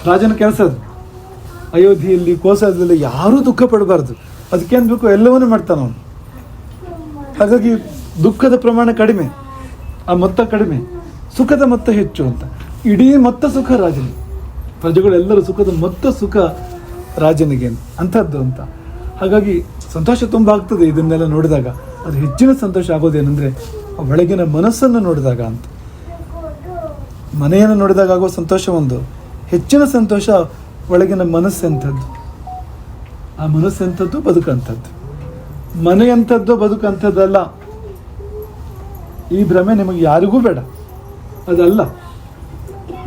ರಾಜನ ಕೆಲಸ ಅದು. ಅಯೋಧ್ಯೆಯಲ್ಲಿ ಕೋಸಾದಲ್ಲಿ ಯಾರೂ ದುಃಖ ಪಡಬಾರ್ದು. ಅದಕ್ಕೇನು ಬೇಕು? ಎಲ್ಲವನ್ನೂ ಮಾಡ್ತಾನೆ ಅವನು. ಹಾಗಾಗಿ ದುಃಖದ ಪ್ರಮಾಣ ಕಡಿಮೆ. ಆ ಮೊತ್ತ ಕಡಿಮೆ, ಸುಖದ ಮೊತ್ತ ಹೆಚ್ಚು ಅಂತ. ಇಡೀ ಮೊತ್ತ ಸುಖ ರಾಜನಿಗೆ. ಪ್ರಜೆಗಳೆಲ್ಲರೂ ಸುಖದ ಮೊತ್ತ ಸುಖ ರಾಜನಿಗೆ ಅಂಥದ್ದು ಅಂತ. ಹಾಗಾಗಿ ಸಂತೋಷ ತುಂಬ ಆಗ್ತದೆ ಇದನ್ನೆಲ್ಲ ನೋಡಿದಾಗ. ಅದು ಹೆಚ್ಚಿನ ಸಂತೋಷ ಆಗೋದೇನೆಂದರೆ, ಒಳಗಿನ ಮನಸ್ಸನ್ನು ನೋಡಿದಾಗ ಅಂತ. ಮನೆಯನ್ನು ನೋಡಿದಾಗ ಆಗುವ ಸಂತೋಷ ಒಂದು. ಹೆಚ್ಚಿನ ಸಂತೋಷ ಒಳಗಿನ ಮನಸ್ಸೆಂಥದ್ದು ಆ ಮನಸ್ಸೆಂಥದ್ದು ಬದುಕಂಥದ್ದು ಮನೆಯಂಥದ್ದು ಬದುಕಂಥದ್ದಲ್ಲ ಈ ಭ್ರಮೆ ನಿಮಗೆ ಯಾರಿಗೂ ಬೇಡ. ಅದಲ್ಲ.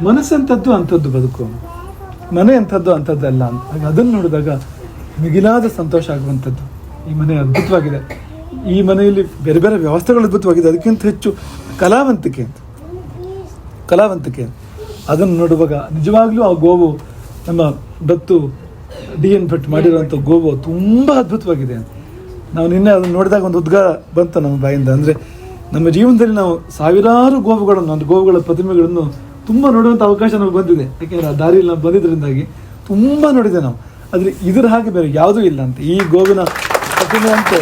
ಮನಸ್ಸಂಥದ್ದು ಅಂಥದ್ದು ಬದುಕು. ಮನೆ ಅಂಥದ್ದು ಅಂಥದ್ದಲ್ಲ ಅಂತ. ಹಾಗೆ ಅದನ್ನು ನೋಡಿದಾಗ ಮಿಗಿಲಾದ ಸಂತೋಷ ಆಗುವಂಥದ್ದು ಈ ಮನೆ ಅದ್ಭುತವಾಗಿದೆ. ಈ ಮನೆಯಲ್ಲಿ ಬೇರೆ ಬೇರೆ ವ್ಯವಸ್ಥೆಗಳು ಅದ್ಭುತವಾಗಿದೆ. ಅದಕ್ಕಿಂತ ಹೆಚ್ಚು ಕಲಾವಂತಿಕೆ ಅಂತ. ಕಲಾವಂತಿಕೆ ಅದನ್ನು ನೋಡುವಾಗ ನಿಜವಾಗ್ಲೂ ಆ ಗೋವು ನಮ್ಮ ದತ್ತು ಡಿ ಎನ್ ಭಟ್ ಮಾಡಿರುವಂಥ ಗೋವು ತುಂಬ ಅದ್ಭುತವಾಗಿದೆ ನಾವು ನಿನ್ನೆ ಅದನ್ನು ನೋಡಿದಾಗ ಒಂದು ಉದ್ಗಾರ ಬಂತು ನಮ್ಮ ಬಾಯಿಂದ. ಅಂದರೆ ನಮ್ಮ ಜೀವನದಲ್ಲಿ ನಾವು ಸಾವಿರಾರು ಗೋವುಗಳನ್ನು, ಒಂದು ಗೋವುಗಳ ಪ್ರತಿಮೆಗಳನ್ನು ತುಂಬ ನೋಡುವಂಥ ಅವಕಾಶ ನಮಗೆ ಬಂದಿದೆ. ಯಾಕೆಂದರೆ ಆ ದಾರಿಯಲ್ಲಿ ನಾವು ಬಂದಿದ್ದರಿಂದಾಗಿ ತುಂಬ ನೋಡಿದೆ ನಾವು. ಆದರೆ ಇದರ ಹಾಗೆ ಬೇರೆ ಯಾವುದೂ ಇಲ್ಲ ಅಂತ. ಈ ಗೋವಿನ ಪ್ರತಿಮೆ ಅಂತ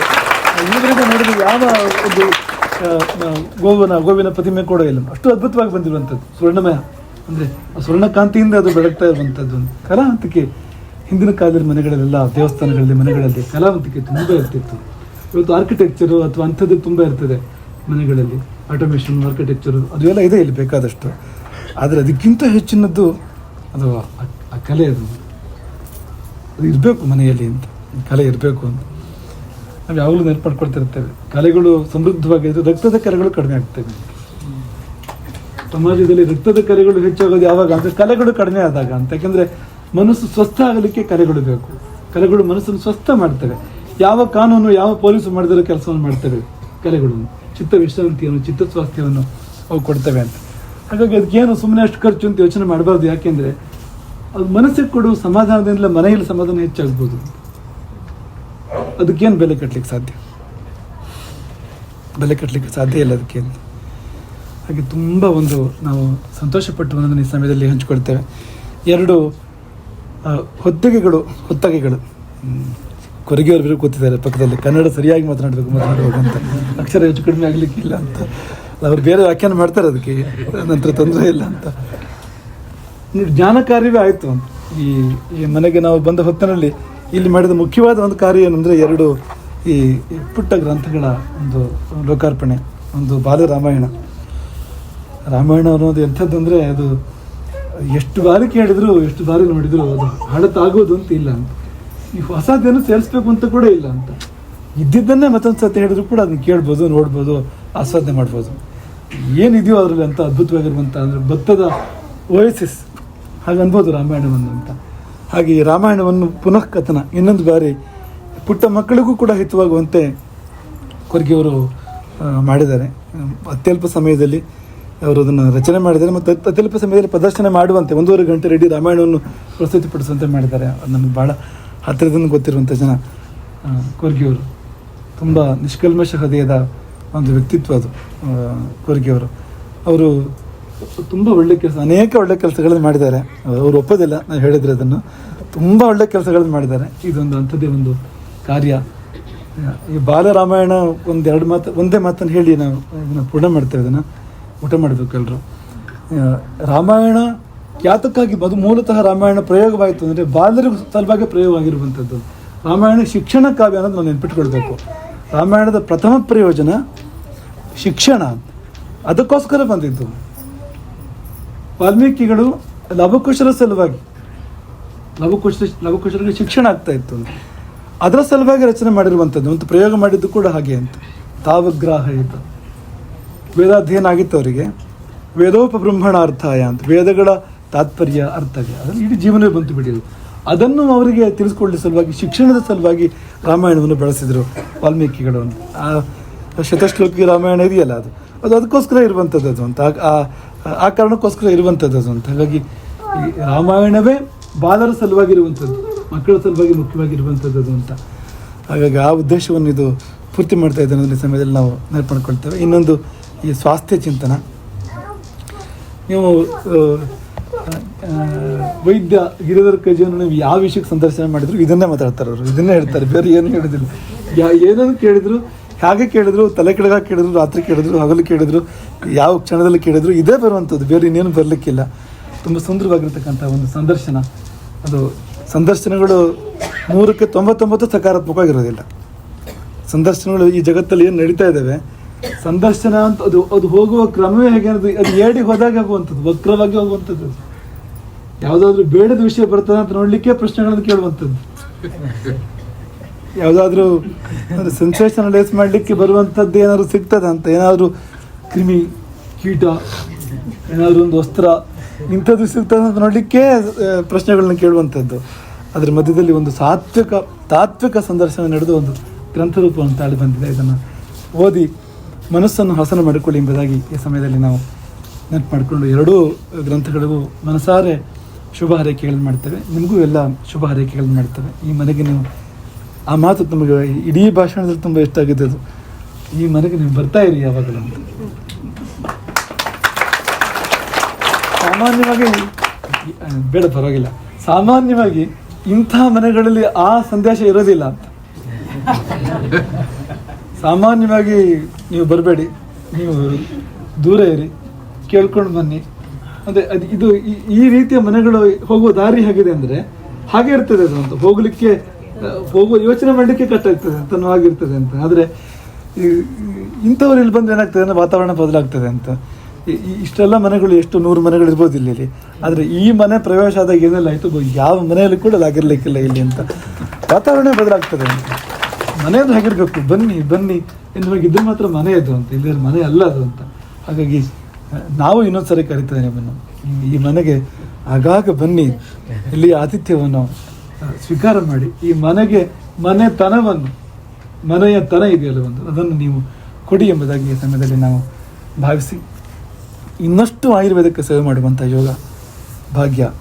ಈವರೆಗೆ ನೋಡಿದ ಯಾವ ಒಂದು ಗೋವಿನ ಗೋವಿನ ಪ್ರತಿಮೆ ಕೂಡ ಇಲ್ಲ. ಅಷ್ಟು ಅದ್ಭುತವಾಗಿ ಬಂದಿರುವಂಥದ್ದು. ಸ್ವರ್ಣಮಯ. ಅಂದರೆ ಆ ಸ್ವರ್ಣಕಾಂತಿಯಿಂದ ಅದು ಬೆಳಗ್ತಾ ಇರುವಂಥದ್ದು ಕಲಾವಂತಿಕೆ ಹಿಂದಿನ ಕಾಲದಲ್ಲಿ ಮನೆಗಳಲ್ಲೆಲ್ಲ, ದೇವಸ್ಥಾನಗಳಲ್ಲಿ ಮನೆಗಳಲ್ಲಿ ಕಲಾವಂತಿಕೆ ತುಂಬ ಇರ್ತಿತ್ತು. ಇವತ್ತು ಆರ್ಕಿಟೆಕ್ಚರು ಅಥವಾ ಅಂಥದ್ದು ತುಂಬ ಇರ್ತದೆ. ಮನೆಗಳಲ್ಲಿ ಆಟೋಮೇಷನ್ ಆರ್ಕಿಟೆಕ್ಚರ್ ಅದು ಎಲ್ಲ ಇದೆ ಇಲ್ಲಿ ಬೇಕಾದಷ್ಟು. ಆದರೆ ಅದಕ್ಕಿಂತ ಹೆಚ್ಚಿನದ್ದು ಅದು ಆ- ಕಲೆ ಅದು. ಅದು ಇರಬೇಕು ಮನೆಯಲ್ಲಿ ಅಂತ. ಕಲೆ ಇರಬೇಕು ಅಂತ. ನಾವು ಯಾವಾಗಲೂ ನೆನಪು ಮಾಡ್ಕೊಳ್ತಿರ್ತೇವೆ ಕಲೆಗಳು ಸಮೃದ್ಧವಾಗಿದ್ದು ರಕ್ತದ ಕಲೆಗಳು ಕಡಿಮೆ ಆಗ್ತವೆ. ಸಮಾಜದಲ್ಲಿ ರಕ್ತದ ಕಲೆಗಳು ಹೆಚ್ಚಾಗೋದು ಯಾವಾಗ? ಅಂದರೆ ಕಲೆಗಳು ಕಡಿಮೆ ಆದಾಗ ಅಂತ. ಯಾಕೆಂದರೆ ಮನಸ್ಸು ಸ್ವಸ್ಥ ಆಗಲಿಕ್ಕೆ ಕಲೆಗಳು ಬೇಕು. ಕಲೆಗಳು ಮನಸ್ಸನ್ನು ಸ್ವಸ್ಥ ಮಾಡ್ತವೆ. ಯಾವ ಕಾನೂನು, ಯಾವ ಪೊಲೀಸು ಮಾಡಿದರೂ ಕೆಲಸವನ್ನು ಮಾಡ್ತವೆ ಕಲೆಗಳು ಚಿತ್ತ ವಿಶ್ರಾಂತಿಯನ್ನು, ಚಿತ್ತ ಸ್ವಾಸ್ಥ್ಯವನ್ನು ಅವು ಕೊಡ್ತವೆ ಅಂತ. ಹಾಗಾಗಿ ಅದಕ್ಕೇನು ಸುಮ್ಮನೆ ಅಷ್ಟು ಖರ್ಚು ಅಂತ ಯೋಚನೆ ಮಾಡಬಾರ್ದು. ಯಾಕೆಂದರೆ ಅದು ಮನಸ್ಸಿಗೆ ಕೊಡುವ ಸಮಾಧಾನದಿಂದ ಮನೆಯಲ್ಲಿ ಸಮಾಧಾನ ಹೆಚ್ಚಾಗ್ಬೋದು. ಅದಕ್ಕೇನು ಬೆಲೆ ಕಟ್ಟಲಿಕ್ಕೆ ಸಾಧ್ಯ? ಬೆಲೆ ಕಟ್ಟಲಿಕ್ಕೆ ಸಾಧ್ಯ ಇಲ್ಲ ಅದಕ್ಕೆ ಹಾಗೆ ತುಂಬ ಒಂದು ನಾವು ಸಂತೋಷಪಟ್ಟು ಒಂದನ್ನು ಈ ಸಮಯದಲ್ಲಿ ಹಂಚಿಕೊಳ್ತೇವೆ. ಎರಡು ಹೊತ್ತಗೆಗಳು, ಹೊತ್ತಿಗೆಗಳು. ಕೊರಗಿಯವರು ಕೂತಿದ್ದಾರೆ ಪಕ್ಕದಲ್ಲಿ. ಕನ್ನಡ ಸರಿಯಾಗಿ ಮಾತನಾಡಬೇಕು ಮಾತನಾಡಬೇಕು ಅಂತ. ಅಕ್ಷರ ಹೆಚ್ಚು ಕಡಿಮೆ ಆಗಲಿಕ್ಕಿಲ್ಲ ಅಂತ. ಅವ್ರು ಬೇರೆ ವ್ಯಾಖ್ಯಾನ ಮಾಡ್ತಾರೆ ಅದಕ್ಕೆ. ನಂತರ ತೊಂದರೆ ಇಲ್ಲ ಅಂತ. ನೋಡಿ, ಜ್ಞಾನ ಕಾರ್ಯವೇ ಆಯಿತು. ಅಂತ ಈ ಈ ಮನೆಗೆ ನಾವು ಬಂದ ಹೊತ್ತಿನಲ್ಲಿ ಇಲ್ಲಿ ಮಾಡಿದ ಮುಖ್ಯವಾದ ಒಂದು ಕಾರ್ಯ ಏನಂದರೆ ಎರಡು ಈ ಪುಟ್ಟ ಗ್ರಂಥಗಳ ಒಂದು ಲೋಕಾರ್ಪಣೆ ಒಂದು ಬಾಲ ರಾಮಾಯಣ. ರಾಮಾಯಣ ಅನ್ನೋದು ಎಂಥದ್ದು ಅಂದರೆ ಅದು ಎಷ್ಟು ಬಾರಿ ಕೇಳಿದ್ರು ಎಷ್ಟು ಬಾರಿ ನೋಡಿದ್ರು ಅದು ಹಳತಾಗೋದು ಅಂತ ಇಲ್ಲ ಅಂತ. ಈ ಹೊಸದೇನು ಸೇರಿಸ್ಬೇಕು ಅಂತ ಕೂಡ ಇಲ್ಲ ಅಂತ. ಇದ್ದಿದ್ದನ್ನೇ ಮತ್ತೊಂದು ಸತಿ ಹೇಳಿದ್ರು ಕೂಡ ಅದನ್ನ ಕೇಳ್ಬೋದು, ನೋಡ್ಬೋದು, ಆಸ್ವಾದನೆ ಮಾಡ್ಬೋದು. ಏನಿದೆಯೋ ಅದರಲ್ಲಿ ಅಂತ ಅದ್ಭುತವಾಗಿರುವಂಥ ಅಂದರೆ ಭತ್ತದ ಓಯಸಿಸ್. ಹಾಗೆ ಅನ್ಬೋದು ರಾಮಾಯಣವನ್ನು ಅಂತ. ಹಾಗೆ ಈ ರಾಮಾಯಣವನ್ನು ಪುನಃ ಕಥನ, ಇನ್ನೊಂದು ಬಾರಿ ಪುಟ್ಟ ಮಕ್ಕಳಿಗೂ ಕೂಡ ಹಿತವಾಗುವಂತೆ ಕೊರ್ಗಿಯವರು ಮಾಡಿದ್ದಾರೆ. ಅತ್ಯಲ್ಪ ಸಮಯದಲ್ಲಿ ಅವರು ಅದನ್ನು ರಚನೆ ಮಾಡಿದ್ದಾರೆ ಮತ್ತು ಅತ್ಯಲ್ಪ ಸಮಯದಲ್ಲಿ ಪ್ರದರ್ಶನ ಮಾಡುವಂತೆ ಒಂದೂವರೆ ಗಂಟೆ ರೆಡಿ ರಾಮಾಯಣವನ್ನು ಪ್ರಸ್ತುತಿಪಡಿಸುವಂತೆ ಮಾಡಿದ್ದಾರೆ. ಅದು ನಮಗೆ ಭಾಳ ಹತ್ತಿರದಿಂದ ಗೊತ್ತಿರುವಂಥ ಜನ ಕೊರ್ಗಿಯವರು ತುಂಬ ನಿಷ್ಕಲ್ಮಶ ಹೃದಯದ ಒಂದು ವ್ಯಕ್ತಿತ್ವ ಅದು ಕೊರ್ಗಿಯವರು ಅವರು ತುಂಬ ಒಳ್ಳೆ ಕೆಲಸ, ಅನೇಕ ಒಳ್ಳೆ ಕೆಲಸಗಳನ್ನು ಮಾಡಿದ್ದಾರೆ. ಅವರು ಒಪ್ಪೋದಿಲ್ಲ ನಾನು ಹೇಳಿದರೆ ಅದನ್ನು. ತುಂಬ ಒಳ್ಳೆ ಕೆಲಸಗಳನ್ನು ಮಾಡಿದ್ದಾರೆ. ಇದೊಂದು ಅಂಥದ್ದೇ ಒಂದು ಕಾರ್ಯ. ಈ ಬಾಲರಾಮಾಯಣ ಒಂದು ಎರಡು ಮಾತು, ಒಂದೇ ಮಾತನ್ನು ಹೇಳಿ ನಾವು ಇದನ್ನು ಪೂರ್ಣ ಮಾಡ್ತೇವೆ ಅದನ್ನು ಊಟ ಮಾಡಬೇಕು ಎಲ್ಲರೂ ರಾಮಾಯಣ ಯಾತಕ್ಕಾಗಿ? ಅದು ಮೂಲತಃ ರಾಮಾಯಣ ಪ್ರಯೋಗವಾಯಿತು ಅಂದರೆ ಬಾಲ್ಯರ ಸಲುವಾಗಿ ಪ್ರಯೋಗ ಆಗಿರುವಂಥದ್ದು ರಾಮಾಯಣ ಶಿಕ್ಷಣ ಕಾವ್ಯ ಅನ್ನೋದು ನಾವು ನೆನ್ಪಿಟ್ಕೊಳ್ಬೇಕು. ರಾಮಾಯಣದ ಪ್ರಥಮ ಪ್ರಯೋಜನ ಶಿಕ್ಷಣ. ಅದಕ್ಕೋಸ್ಕರ ಬಂದಿದ್ದು. ವಾಲ್ಮೀಕಿಗಳು ಲವಕುಶರ ಸಲುವಾಗಿ ಲವಕುಶ ಲವಕುಶರಿಗೆ ಶಿಕ್ಷಣ ಆಗ್ತಾ ಇತ್ತು. ಅದರ ಸಲುವಾಗಿ ರಚನೆ ಮಾಡಿರುವಂಥದ್ದು. ಒಂದು ಪ್ರಯೋಗ ಮಾಡಿದ್ದು ಕೂಡ ಹಾಗೆ ಅಂತ. ತಾವಗ್ರಾಹ ವೇದಾಧ್ಯಯನ ಆಗಿತ್ತು ಅವರಿಗೆ. ವೇದೋಪಬ್ರಹ್ಮಣಾರ್ಥಾಯ ಅಂತ. ವೇದಗಳ ತಾತ್ಪರ್ಯ ಅರ್ಥಗೆ ಅದನ್ನು ಇಡೀ ಜೀವನವೇ ಬಂತು ಬಿಡಿಲ್ಲ ಅದು. ಅದನ್ನು ಅವರಿಗೆ ತಿಳಿಸ್ಕೊಳ್ಳಿ ಸಲುವಾಗಿ, ಶಿಕ್ಷಣದ ಸಲುವಾಗಿ ರಾಮಾಯಣವನ್ನು ಬಳಸಿದರು ವಾಲ್ಮೀಕಿಗಳು. ಅಂತ ಆ, ಶತಶ್ಲೋಕಿ ರಾಮಾಯಣ ಇದೆಯಲ್ಲ ಅದು? ಅದು ಅದಕ್ಕೋಸ್ಕರ ಇರುವಂಥದ್ದು ಅಂತ. ಆ- ಕಾರಣಕ್ಕೋಸ್ಕರ ಇರುವಂಥದ್ದು ಅದು ಅಂತ. ಹಾಗಾಗಿ ಈ ರಾಮಾಯಣವೇ ಬಾಲರ ಸಲುವಾಗಿರುವಂಥದ್ದು ಮಕ್ಕಳ ಸಲುವಾಗಿ ಮುಖ್ಯವಾಗಿರುವಂಥದ್ದು ಅದು ಅಂತ. ಹಾಗಾಗಿ ಆ ಉದ್ದೇಶವನ್ನು ಇದು ಪೂರ್ತಿ ಮಾಡ್ತಾ ಇದ್ದಾನೆ. ಅನ್ನೋ ಸಮಯದಲ್ಲಿ ನಾವು ನೆನಪು ಮಾಡ್ಕೊಳ್ತೇವೆ. ಇನ್ನೊಂದು ಈ ಸ್ವಾಸ್ಥ್ಯ ಚಿಂತನ. ನೀವು ವೈದ್ಯ ಗಿರಿಧರ ಕಜೇನು ನೀವು ಯಾವ ವಿಷಯಕ್ಕೆ ಸಂದರ್ಶನ ಮಾಡಿದ್ರು, ಇದನ್ನೇ ಮಾತಾಡ್ತಾರೆ ಅವರು, ಇದನ್ನೇ ಹೇಳ್ತಾರೆ, ಬೇರೆ ಏನು ಹೇಳಿದಿಲ್ಲ. ಯಾ ಏನನ್ನು ಕೇಳಿದ್ರು, ಹೇಗೆ ಕೇಳಿದ್ರು, ತಲೆ ಕೆಳಗ ಕೇಳಿದ್ರು, ರಾತ್ರಿ ಕೇಳಿದ್ರು, ಹಗಲು ಕೇಳಿದ್ರು, ಯಾವ ಕ್ಷಣದಲ್ಲಿ ಕೇಳಿದ್ರು, ಇದೇ ಬರುವಂಥದ್ದು, ಬೇರೆ ಇನ್ನೇನು ಬರಲಿಕ್ಕಿಲ್ಲ. ತುಂಬ ಸುಂದರವಾಗಿರ್ತಕ್ಕಂಥ ಒಂದು ಸಂದರ್ಶನ. ಅದು ಸಂದರ್ಶನಗಳು ನೂರಕ್ಕೆ ತೊಂಬತ್ತೊಂಬತ್ತು ಸಕಾರಾತ್ಮಕವಾಗಿರೋದಿಲ್ಲ. ಸಂದರ್ಶನಗಳು ಈ ಜಗತ್ತಲ್ಲಿ ಏನು ನಡೀತಾ ಇದ್ದಾವೆ, ಸಂದರ್ಶನ ಅಂತ ಅದು ಅದು ಹೋಗುವ ಕ್ರಮವೇ ಹೇಗೆ ಅನ್ನೋದು, ಅದು ಏಡಿ ಹೋದಾಗ ಆಗುವಂಥದ್ದು ವಕ್ರವಾಗಿ ಹೋಗುವಂಥದ್ದು. ಯಾವುದಾದ್ರೂ ಬೇಡದ ವಿಷಯ ಬರ್ತದೆ ಅಂತ ನೋಡಲಿಕ್ಕೆ ಪ್ರಶ್ನೆಗಳನ್ನು ಕೇಳುವಂಥದ್ದು. ಯಾವುದಾದ್ರೂ ಸೆನ್ಸೇಷನಲೈಸ್ ಮಾಡಲಿಕ್ಕೆ ಬರುವಂಥದ್ದು ಏನಾದರೂ ಸಿಗ್ತದೆ ಅಂತ? ಏನಾದರೂ ಕ್ರಿಮಿ ಕೀಟ, ಏನಾದರೂ ಒಂದು ವಸ್ತ್ರ, ಇಂಥದ್ದು ಸಿಗ್ತದೆ ಅಂತ ನೋಡಲಿಕ್ಕೆ ಪ್ರಶ್ನೆಗಳನ್ನ ಕೇಳುವಂಥದ್ದು. ಅದರ ಮಧ್ಯದಲ್ಲಿ ಒಂದು ಸಾತ್ವಿಕ, ತಾತ್ವಿಕ ಸಂದರ್ಶನ ನಡೆದು ಒಂದು ಗ್ರಂಥರೂಪ ಅಂತ ಹೇಳಿ ಬಂದಿದೆ. ಇದನ್ನು ಓದಿ ಮನಸ್ಸನ್ನು ಹಸನ ಮಾಡಿಕೊಳ್ಳಿ ಎಂಬುದಾಗಿ ಈ ಸಮಯದಲ್ಲಿ ನಾವು ನೆನಪು ಮಾಡಿಕೊಂಡು ಎರಡೂ ಗ್ರಂಥಗಳಿಗೂ ಮನಸಾರೆ ಶುಭ ಹಾರೈಕೆಗಳನ್ನು ಮಾಡ್ತೇವೆ. ನಿಮಗೂ ಎಲ್ಲ ಶುಭ ಹಾರೈಕೆಗಳನ್ನು ಮಾಡ್ತೇವೆ. ಈ ಮನೆಗೆ ನೀವು, ಆ ಮಾತು ನಮಗೆ ಇಡೀ ಭಾಷಣದಲ್ಲಿ ತುಂಬ ಇಷ್ಟ ಆಗಿದೆ ಅದು. ಈ ಮನೆಗೆ ನೀವು ಬರ್ತಾ ಇರಿ ಯಾವಾಗಲೂ ಅಂತ. ಸಾಮಾನ್ಯವಾಗಿ ಬೇಡ, ಪರವಾಗಿಲ್ಲ. ಸಾಮಾನ್ಯವಾಗಿ ಇಂಥ ಮನೆಗಳಲ್ಲಿ ಆ ಸಂದೇಶ ಇರೋದಿಲ್ಲ ಅಂತ. ಸಾಮಾನ್ಯವಾಗಿ ನೀವು ಬರಬೇಡಿ. ನೀವು ದೂರ ಇರಿ. ಕೇಳ್ಕೊಂಡು ಬನ್ನಿ. ಅಂದರೆ ಅದು ಇದು ಈ- ರೀತಿಯ ಮನೆಗಳು ಹೋಗುವ ದಾರಿ ಹೇಗಿದೆ ಅಂದರೆ ಹಾಗೆ ಇರ್ತದೆ ಅದು ಅಂತ. ಹೋಗಲಿಕ್ಕೆ ಹೋಗುವ ಯೋಚನೆ ಮಾಡಲಿಕ್ಕೆ ಕಟ್ಟಾಗ್ತದೆ ಅಂತ ಆಗಿರ್ತದೆ ಅಂತ. ಆದರೆ ಇಂಥವ್ರು ಇಲ್ಲಿ ಬಂದ್ರೆ ಏನಾಗ್ತದೆ ಅಂದರೆ ವಾತಾವರಣ ಬದಲಾಗ್ತದೆ ಅಂತ. ಇಷ್ಟೆಲ್ಲ ಮನೆಗಳು ಎಷ್ಟು ನೂರು ಮನೆಗಳು ಇರ್ಬೋದು ಇಲ್ಲಿ ಆದರೆ ಈ ಮನೆ ಪ್ರವೇಶ ಆದಾಗ ಏನೆಲ್ಲ ಆಯಿತು? ಯಾವ ಮನೆಯಲ್ಲಿ ಕೂಡ ಅದಾಗಿರ್ಲಿಕ್ಕಿಲ್ಲ ಇಲ್ಲಿ ಅಂತ. ವಾತಾವರಣ ಬದಲಾಗ್ತದೆ ಅಂತ. ಮನೆಯದು ಹೇಗಿರ್ಬೇಕು? ಬನ್ನಿ ಬನ್ನಿ. ಎಂದು ಇದ್ರೆ ಮಾತ್ರ ಮನೆ ಅದು ಅಂತ. ಇಲ್ಲಿ ಮನೆ ಅಲ್ಲ ಅದು ಅಂತ. ಹಾಗಾಗಿ ನಾವು ಇನ್ನೊಂದು ಸರಿ ಕರಿತೇವೆ ನಿಮ್ಮನ್ನು ಈ- ಮನೆಗೆ ಆಗಾಗ ಬನ್ನಿ. ಇಲ್ಲಿ ಆತಿಥ್ಯವನ್ನು ಸ್ವೀಕಾರ ಮಾಡಿ. ಈ ಮನೆಗೆ ಮನೆತನವನ್ನು ಮನೆಯ ತನ ಇದೆಯಲ್ಲ ಒಂದು, ಅದನ್ನು ನೀವು ಕೊಡಿ ಎಂಬುದಾಗಿ ಈ ಸಮಯದಲ್ಲಿ ನಾವು ಭಾವಿಸಿ ಇನ್ನಷ್ಟು ಆಯುರ್ವೇದಕ್ಕೆ ಸೇವೆ ಮಾಡುವಂಥ ಯೋಗ ಭಾಗ್ಯ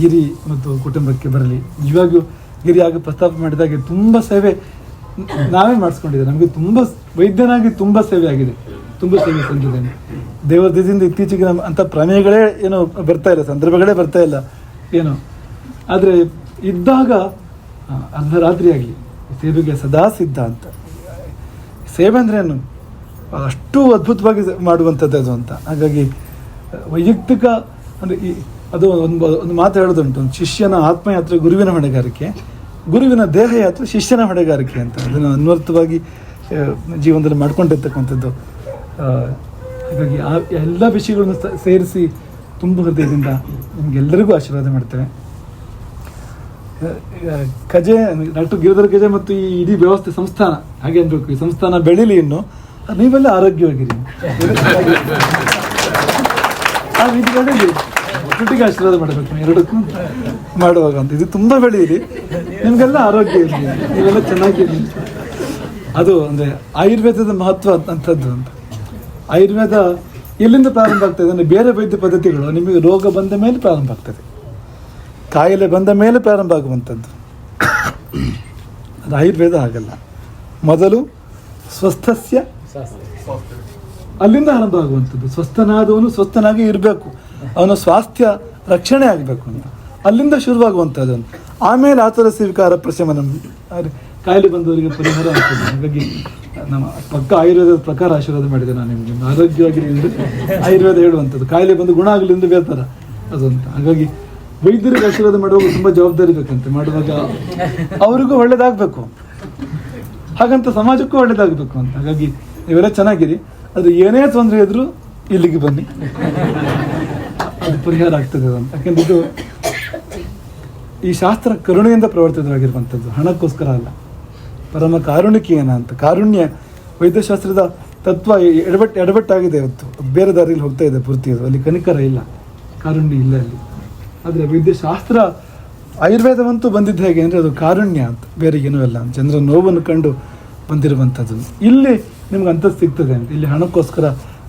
ಗಿರಿ ಮತ್ತು ಕುಟುಂಬಕ್ಕೆ ಬರಲಿ. ನಿಜವಾಗಿಯೂ ಗಿರಿ ಆಗ ಪ್ರಸ್ತಾಪ ಮಾಡಿದಾಗೆ ತುಂಬ ಸೇವೆ ನಾವೇ ಮಾಡಿಸ್ಕೊಂಡಿದ್ದೆ ನಮಗೆ ತುಂಬ ವೈದ್ಯನಾಗಿ ತುಂಬ ಸೇವೆ ಆಗಿದೆ. ತುಂಬ ಸೇವೆ ಸಲ್ಲಿಸಿದ್ದೇನೆ ದೇವರ ದಯದಿಂದ ಇತ್ತೀಚೆಗೆ ನಮ್ಮ ಅಂಥ ಪ್ರಮೇಯಗಳೇ ಏನು ಬರ್ತಾ ಇಲ್ಲ, ಸಂದರ್ಭಗಳೇ ಬರ್ತಾ ಇಲ್ಲ, ಏನು. ಆದರೆ ಇದ್ದಾಗ ಅರ್ಧರಾತ್ರಿ ಆಗಲಿ, ಸೇವೆಗೆ ಸದಾ ಸಿದ್ಧ ಅಂತ. ಸೇವೆ ಅಂದರೆ ಏನು? ಅಷ್ಟು ಅದ್ಭುತವಾಗಿ ಮಾಡುವಂಥದ್ದು ಅದು ಅಂತ. ಹಾಗಾಗಿ, ವೈಯಕ್ತಿಕ, ಅಂದರೆ ಈ, ಅದು ಒಂದು ಒಂದು ಮಾತು ಹೇಳೋದುಂಟು ಒಂದು ಶಿಷ್ಯನ ಆತ್ಮಯಾತ್ರೆ ಗುರುವಿನ ಹೊಣೆಗಾರಿಕೆ, ಗುರುವಿನ ದೇಹಯಾತ್ರೆ ಶಿಷ್ಯನ ಹೊಣೆಗಾರಿಕೆ ಅಂತ. ಅದನ್ನು ಅನ್ವರ್ಥವಾಗಿ ಜೀವನದಲ್ಲಿ ಮಾಡ್ಕೊಂಡಿರ್ತಕ್ಕಂಥದ್ದು. ಹಾಗಾಗಿ ಆ ಎಲ್ಲ ವಿಷಯಗಳನ್ನು ಸೇರಿಸಿ ತುಂಬ ಹೃದಯದಿಂದ ನಿಮಗೆಲ್ಲರಿಗೂ ಆಶೀರ್ವಾದ ಮಾಡ್ತೇವೆ. ಕಜೆ ಡಾಕ್ಟರ್ ಗಿರಿಧರ ಕಜೆ ಮತ್ತು ಈ ಇಡೀ ವ್ಯವಸ್ಥೆ ಸಂಸ್ಥಾನ ಹಾಗೆ ಅನ್ಬೇಕು. ಈ ಸಂಸ್ಥಾನ ಬೆಳೀಲಿ ಇನ್ನು ನೀವೆಲ್ಲ ಆರೋಗ್ಯವಾಗಿರಿ. ಆ ಒಟ್ಟಿಗೆ ಆಶೀರ್ವಾದ ಮಾಡಬೇಕು. ಎರಡಕ್ಕೂ ಮಾಡುವಾಗ ಅಂತ. ಇದು ತುಂಬ ಬೆಳೀಲಿ ನಿಮಗೆಲ್ಲ ಆರೋಗ್ಯ ಇರಲಿ. ನೀವೆಲ್ಲ ಚೆನ್ನಾಗಿರಲಿ ಅದು ಅಂದರೆ ಆಯುರ್ವೇದದ ಮಹತ್ವ ಅಂತದ್ದು ಅಂತ. ಆಯುರ್ವೇದ ಎಲ್ಲಿಂದ ಪ್ರಾರಂಭ ಆಗ್ತದೆ ಅಂದರೆ ಬೇರೆ ವೈದ್ಯ ಪದ್ಧತಿಗಳು, ನಿಮಗೆ ರೋಗ ಬಂದ ಮೇಲೆ ಪ್ರಾರಂಭ ಆಗ್ತದೆ. ಕಾಯಿಲೆ ಬಂದ ಮೇಲೆ ಪ್ರಾರಂಭ ಆಗುವಂಥದ್ದು. ಅದು ಆಯುರ್ವೇದ ಆಗಲ್ಲ ಮೊದಲು ಸ್ವಸ್ಥಸ್ಯ, ಅಲ್ಲಿಂದ ಆರಂಭ ಆಗುವಂಥದ್ದು. ಸ್ವಸ್ಥನಾದವನು ಸ್ವಸ್ಥನಾಗಿ ಇರಬೇಕು. ಅವನ ಸ್ವಾಸ್ಥ್ಯ ರಕ್ಷಣೆ ಆಗಬೇಕು ಅಂತ. ಅಲ್ಲಿಂದ ಶುರುವಾಗುವಂಥದ್ದು. ಆಮೇಲೆ ಆತರ ಸ್ವೀಕಾರ ಪ್ರಶಮನ. ಕಾಯಿಲೆ ಬಂದವರಿಗೆ ಪರಿಹಾರ ಆಗ್ತದೆ. ಹಾಗಾಗಿ ನಮ್ಮ ಪಕ್ಕ ಆಯುರ್ವೇದದ ಪ್ರಕಾರ ಆಶೀರ್ವಾದ ಮಾಡಿದೆ ನಾನು ನಿಮಗೆ. ಆರೋಗ್ಯವಾಗಿರಿ ಎಂದು ಆಯುರ್ವೇದ ಹೇಳುವಂಥದ್ದು. ಕಾಯಿಲೆ ಬಂದು ಗುಣ ಆಗಲಿ ಎಂದು ಬೇತಾರ ಅದಂತ. ಹಾಗಾಗಿ ವೈದ್ಯರಿಗೆ ಆಶೀರ್ವಾದ ಮಾಡುವಾಗ ತುಂಬ ಜವಾಬ್ದಾರಿ ಬೇಕಂತೆ. ಮಾಡುವಾಗ ಅವರಿಗೂ ಒಳ್ಳೇದಾಗಬೇಕು. ಹಾಗಂತ ಸಮಾಜಕ್ಕೂ ಒಳ್ಳೇದಾಗಬೇಕು ಅಂತ. ಹಾಗಾಗಿ ನೀವೆಲ್ಲ ಚೆನ್ನಾಗಿರಿ. ಅದು ಏನೇ ತೊಂದರೆ ಇದ್ದರೂ ಇಲ್ಲಿಗೆ ಬನ್ನಿ. ಅದು ಪರಿಹಾರ ಆಗ್ತದೆ ಅಂತ. ಯಾಕೆಂದ್ರೆ ಇದು ಈ ಶಾಸ್ತ್ರ ಕರುಣೆಯಿಂದ ಪ್ರವರ್ತಿತವಾಗಿರುವಂಥದ್ದು. ಹಣಕ್ಕೋಸ್ಕರ ಅಲ್ಲ. ಪರಮ ಕಾರುಣಿಕೇನ ಅಂತ ಕಾರುಣ್ಯ ವೈದ್ಯಶಾಸ್ತ್ರದ ತತ್ವ ಎಡಬೆಟ್ಟು ಎಡಬೆಟ್ಟಾಗಿದೆ ಇವತ್ತು. ಬೇರೆ ದಾರಿಯಲ್ಲಿ ಹೋಗ್ತಾ ಇದೆ ಪೂರ್ತಿ ಅದು. ಅಲ್ಲಿ ಕನಿಕರ ಇಲ್ಲ. ಕಾರುಣ್ಯ ಇಲ್ಲ ಅಲ್ಲಿ. ಆದರೆ ವೈದ್ಯಶಾಸ್ತ್ರ ಆಯುರ್ವೇದವಂತೂ ಬಂದಿದ್ದು ಹೇಗೆ ಅಂದರೆ ಅದು ಕಾರುಣ್ಯ ಅಂತ. ಬೇರೆ ಏನೂ ಅಲ್ಲ. ಜನರ ನೋವನ್ನು ಕಂಡು ಬಂದಿರುವಂಥದ್ದು. ಇಲ್ಲಿ ನಿಮ್ಗೆ ಅಂಥದ್ದು ಸಿಗ್ತದೆ ಅಂತ. ಇಲ್ಲಿ ಹಣಕ್ಕೋಸ್ಕರ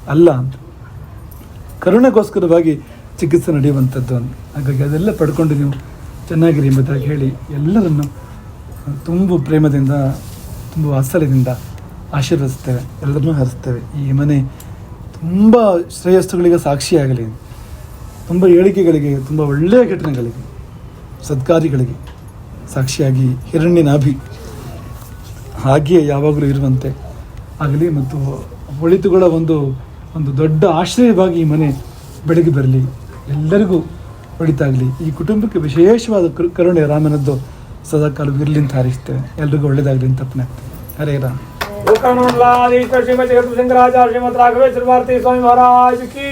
ಅಲ್ಲ ಅಂತ. ಕರುಣೆಗೋಸ್ಕರವಾಗಿ ಚಿಕಿತ್ಸೆ ನಡೆಯುವಂಥದ್ದು ಅಂತ. ಹಾಗಾಗಿ ಅದೆಲ್ಲ ಪಡ್ಕೊಂಡು ನೀವು ಚೆನ್ನಾಗಿರಿ ಎಂಬುದಾಗಿ ಹೇಳಿ ಎಲ್ಲರನ್ನು ತುಂಬ ಪ್ರೇಮದಿಂದ, ತುಂಬ ವಾತ್ಸಲ್ಯದಿಂದ ಆಶೀರ್ವದಿಸ್ತೇವೆ ಎಲ್ಲರನ್ನೂ ಹರಿಸ್ತೇವೆ ಈ ಮನೆ ತುಂಬ ಶ್ರೇಯಸ್ಸುಗಳಿಗೆ ಸಾಕ್ಷಿಯಾಗಲಿ. ತುಂಬ ಏಳಿಗೆಗಳಿಗೆ, ತುಂಬ ಒಳ್ಳೆಯ ಘಟನೆಗಳಿಗೆ ಸತ್ಕಾರ್ಯಗಳಿಗೆ ಸಾಕ್ಷಿಯಾಗಿ ಹಿರಣ್ಯನಾಭಿ ಹಾಗೆಯೇ ಯಾವಾಗಲೂ ಇರುವಂತೆ ಆಗಲಿ ಮತ್ತು ಒಳಿತುಗಳ ಒಂದು ಒಂದು ದೊಡ್ಡ ಆಶ್ರಯವಾಗಿ ಈ ಮನೆ ಬೆಳಗ್ಗೆ ಬರಲಿ. ಎಲ್ಲರಿಗೂ ಒಳಿತಾಗಲಿ. ಈ ಕುಟುಂಬಕ್ಕೆ ವಿಶೇಷವಾದ ಕರು- ಕರುಣೆ ರಾಮನದ್ದು ಸದಾ ಕಾಲ ಇರ್ಲಿ ಅಂತ ಹಾರಿಸ್ತೇವೆ. ಎಲ್ರಿಗೂ ಒಳ್ಳೇದಾಗಲಿ ಅಂತ ತಪ್ಪನೆ ಹರೇ ರಾಮ್. ಶ್ರೀಮತಿ ಶ್ರೀಮದ್ ರಾಘವೇಶ್ವರ ಭಾರತಿ ಸ್ವಾಮಿ ಮಹಾರಾಜ್ ಕಿ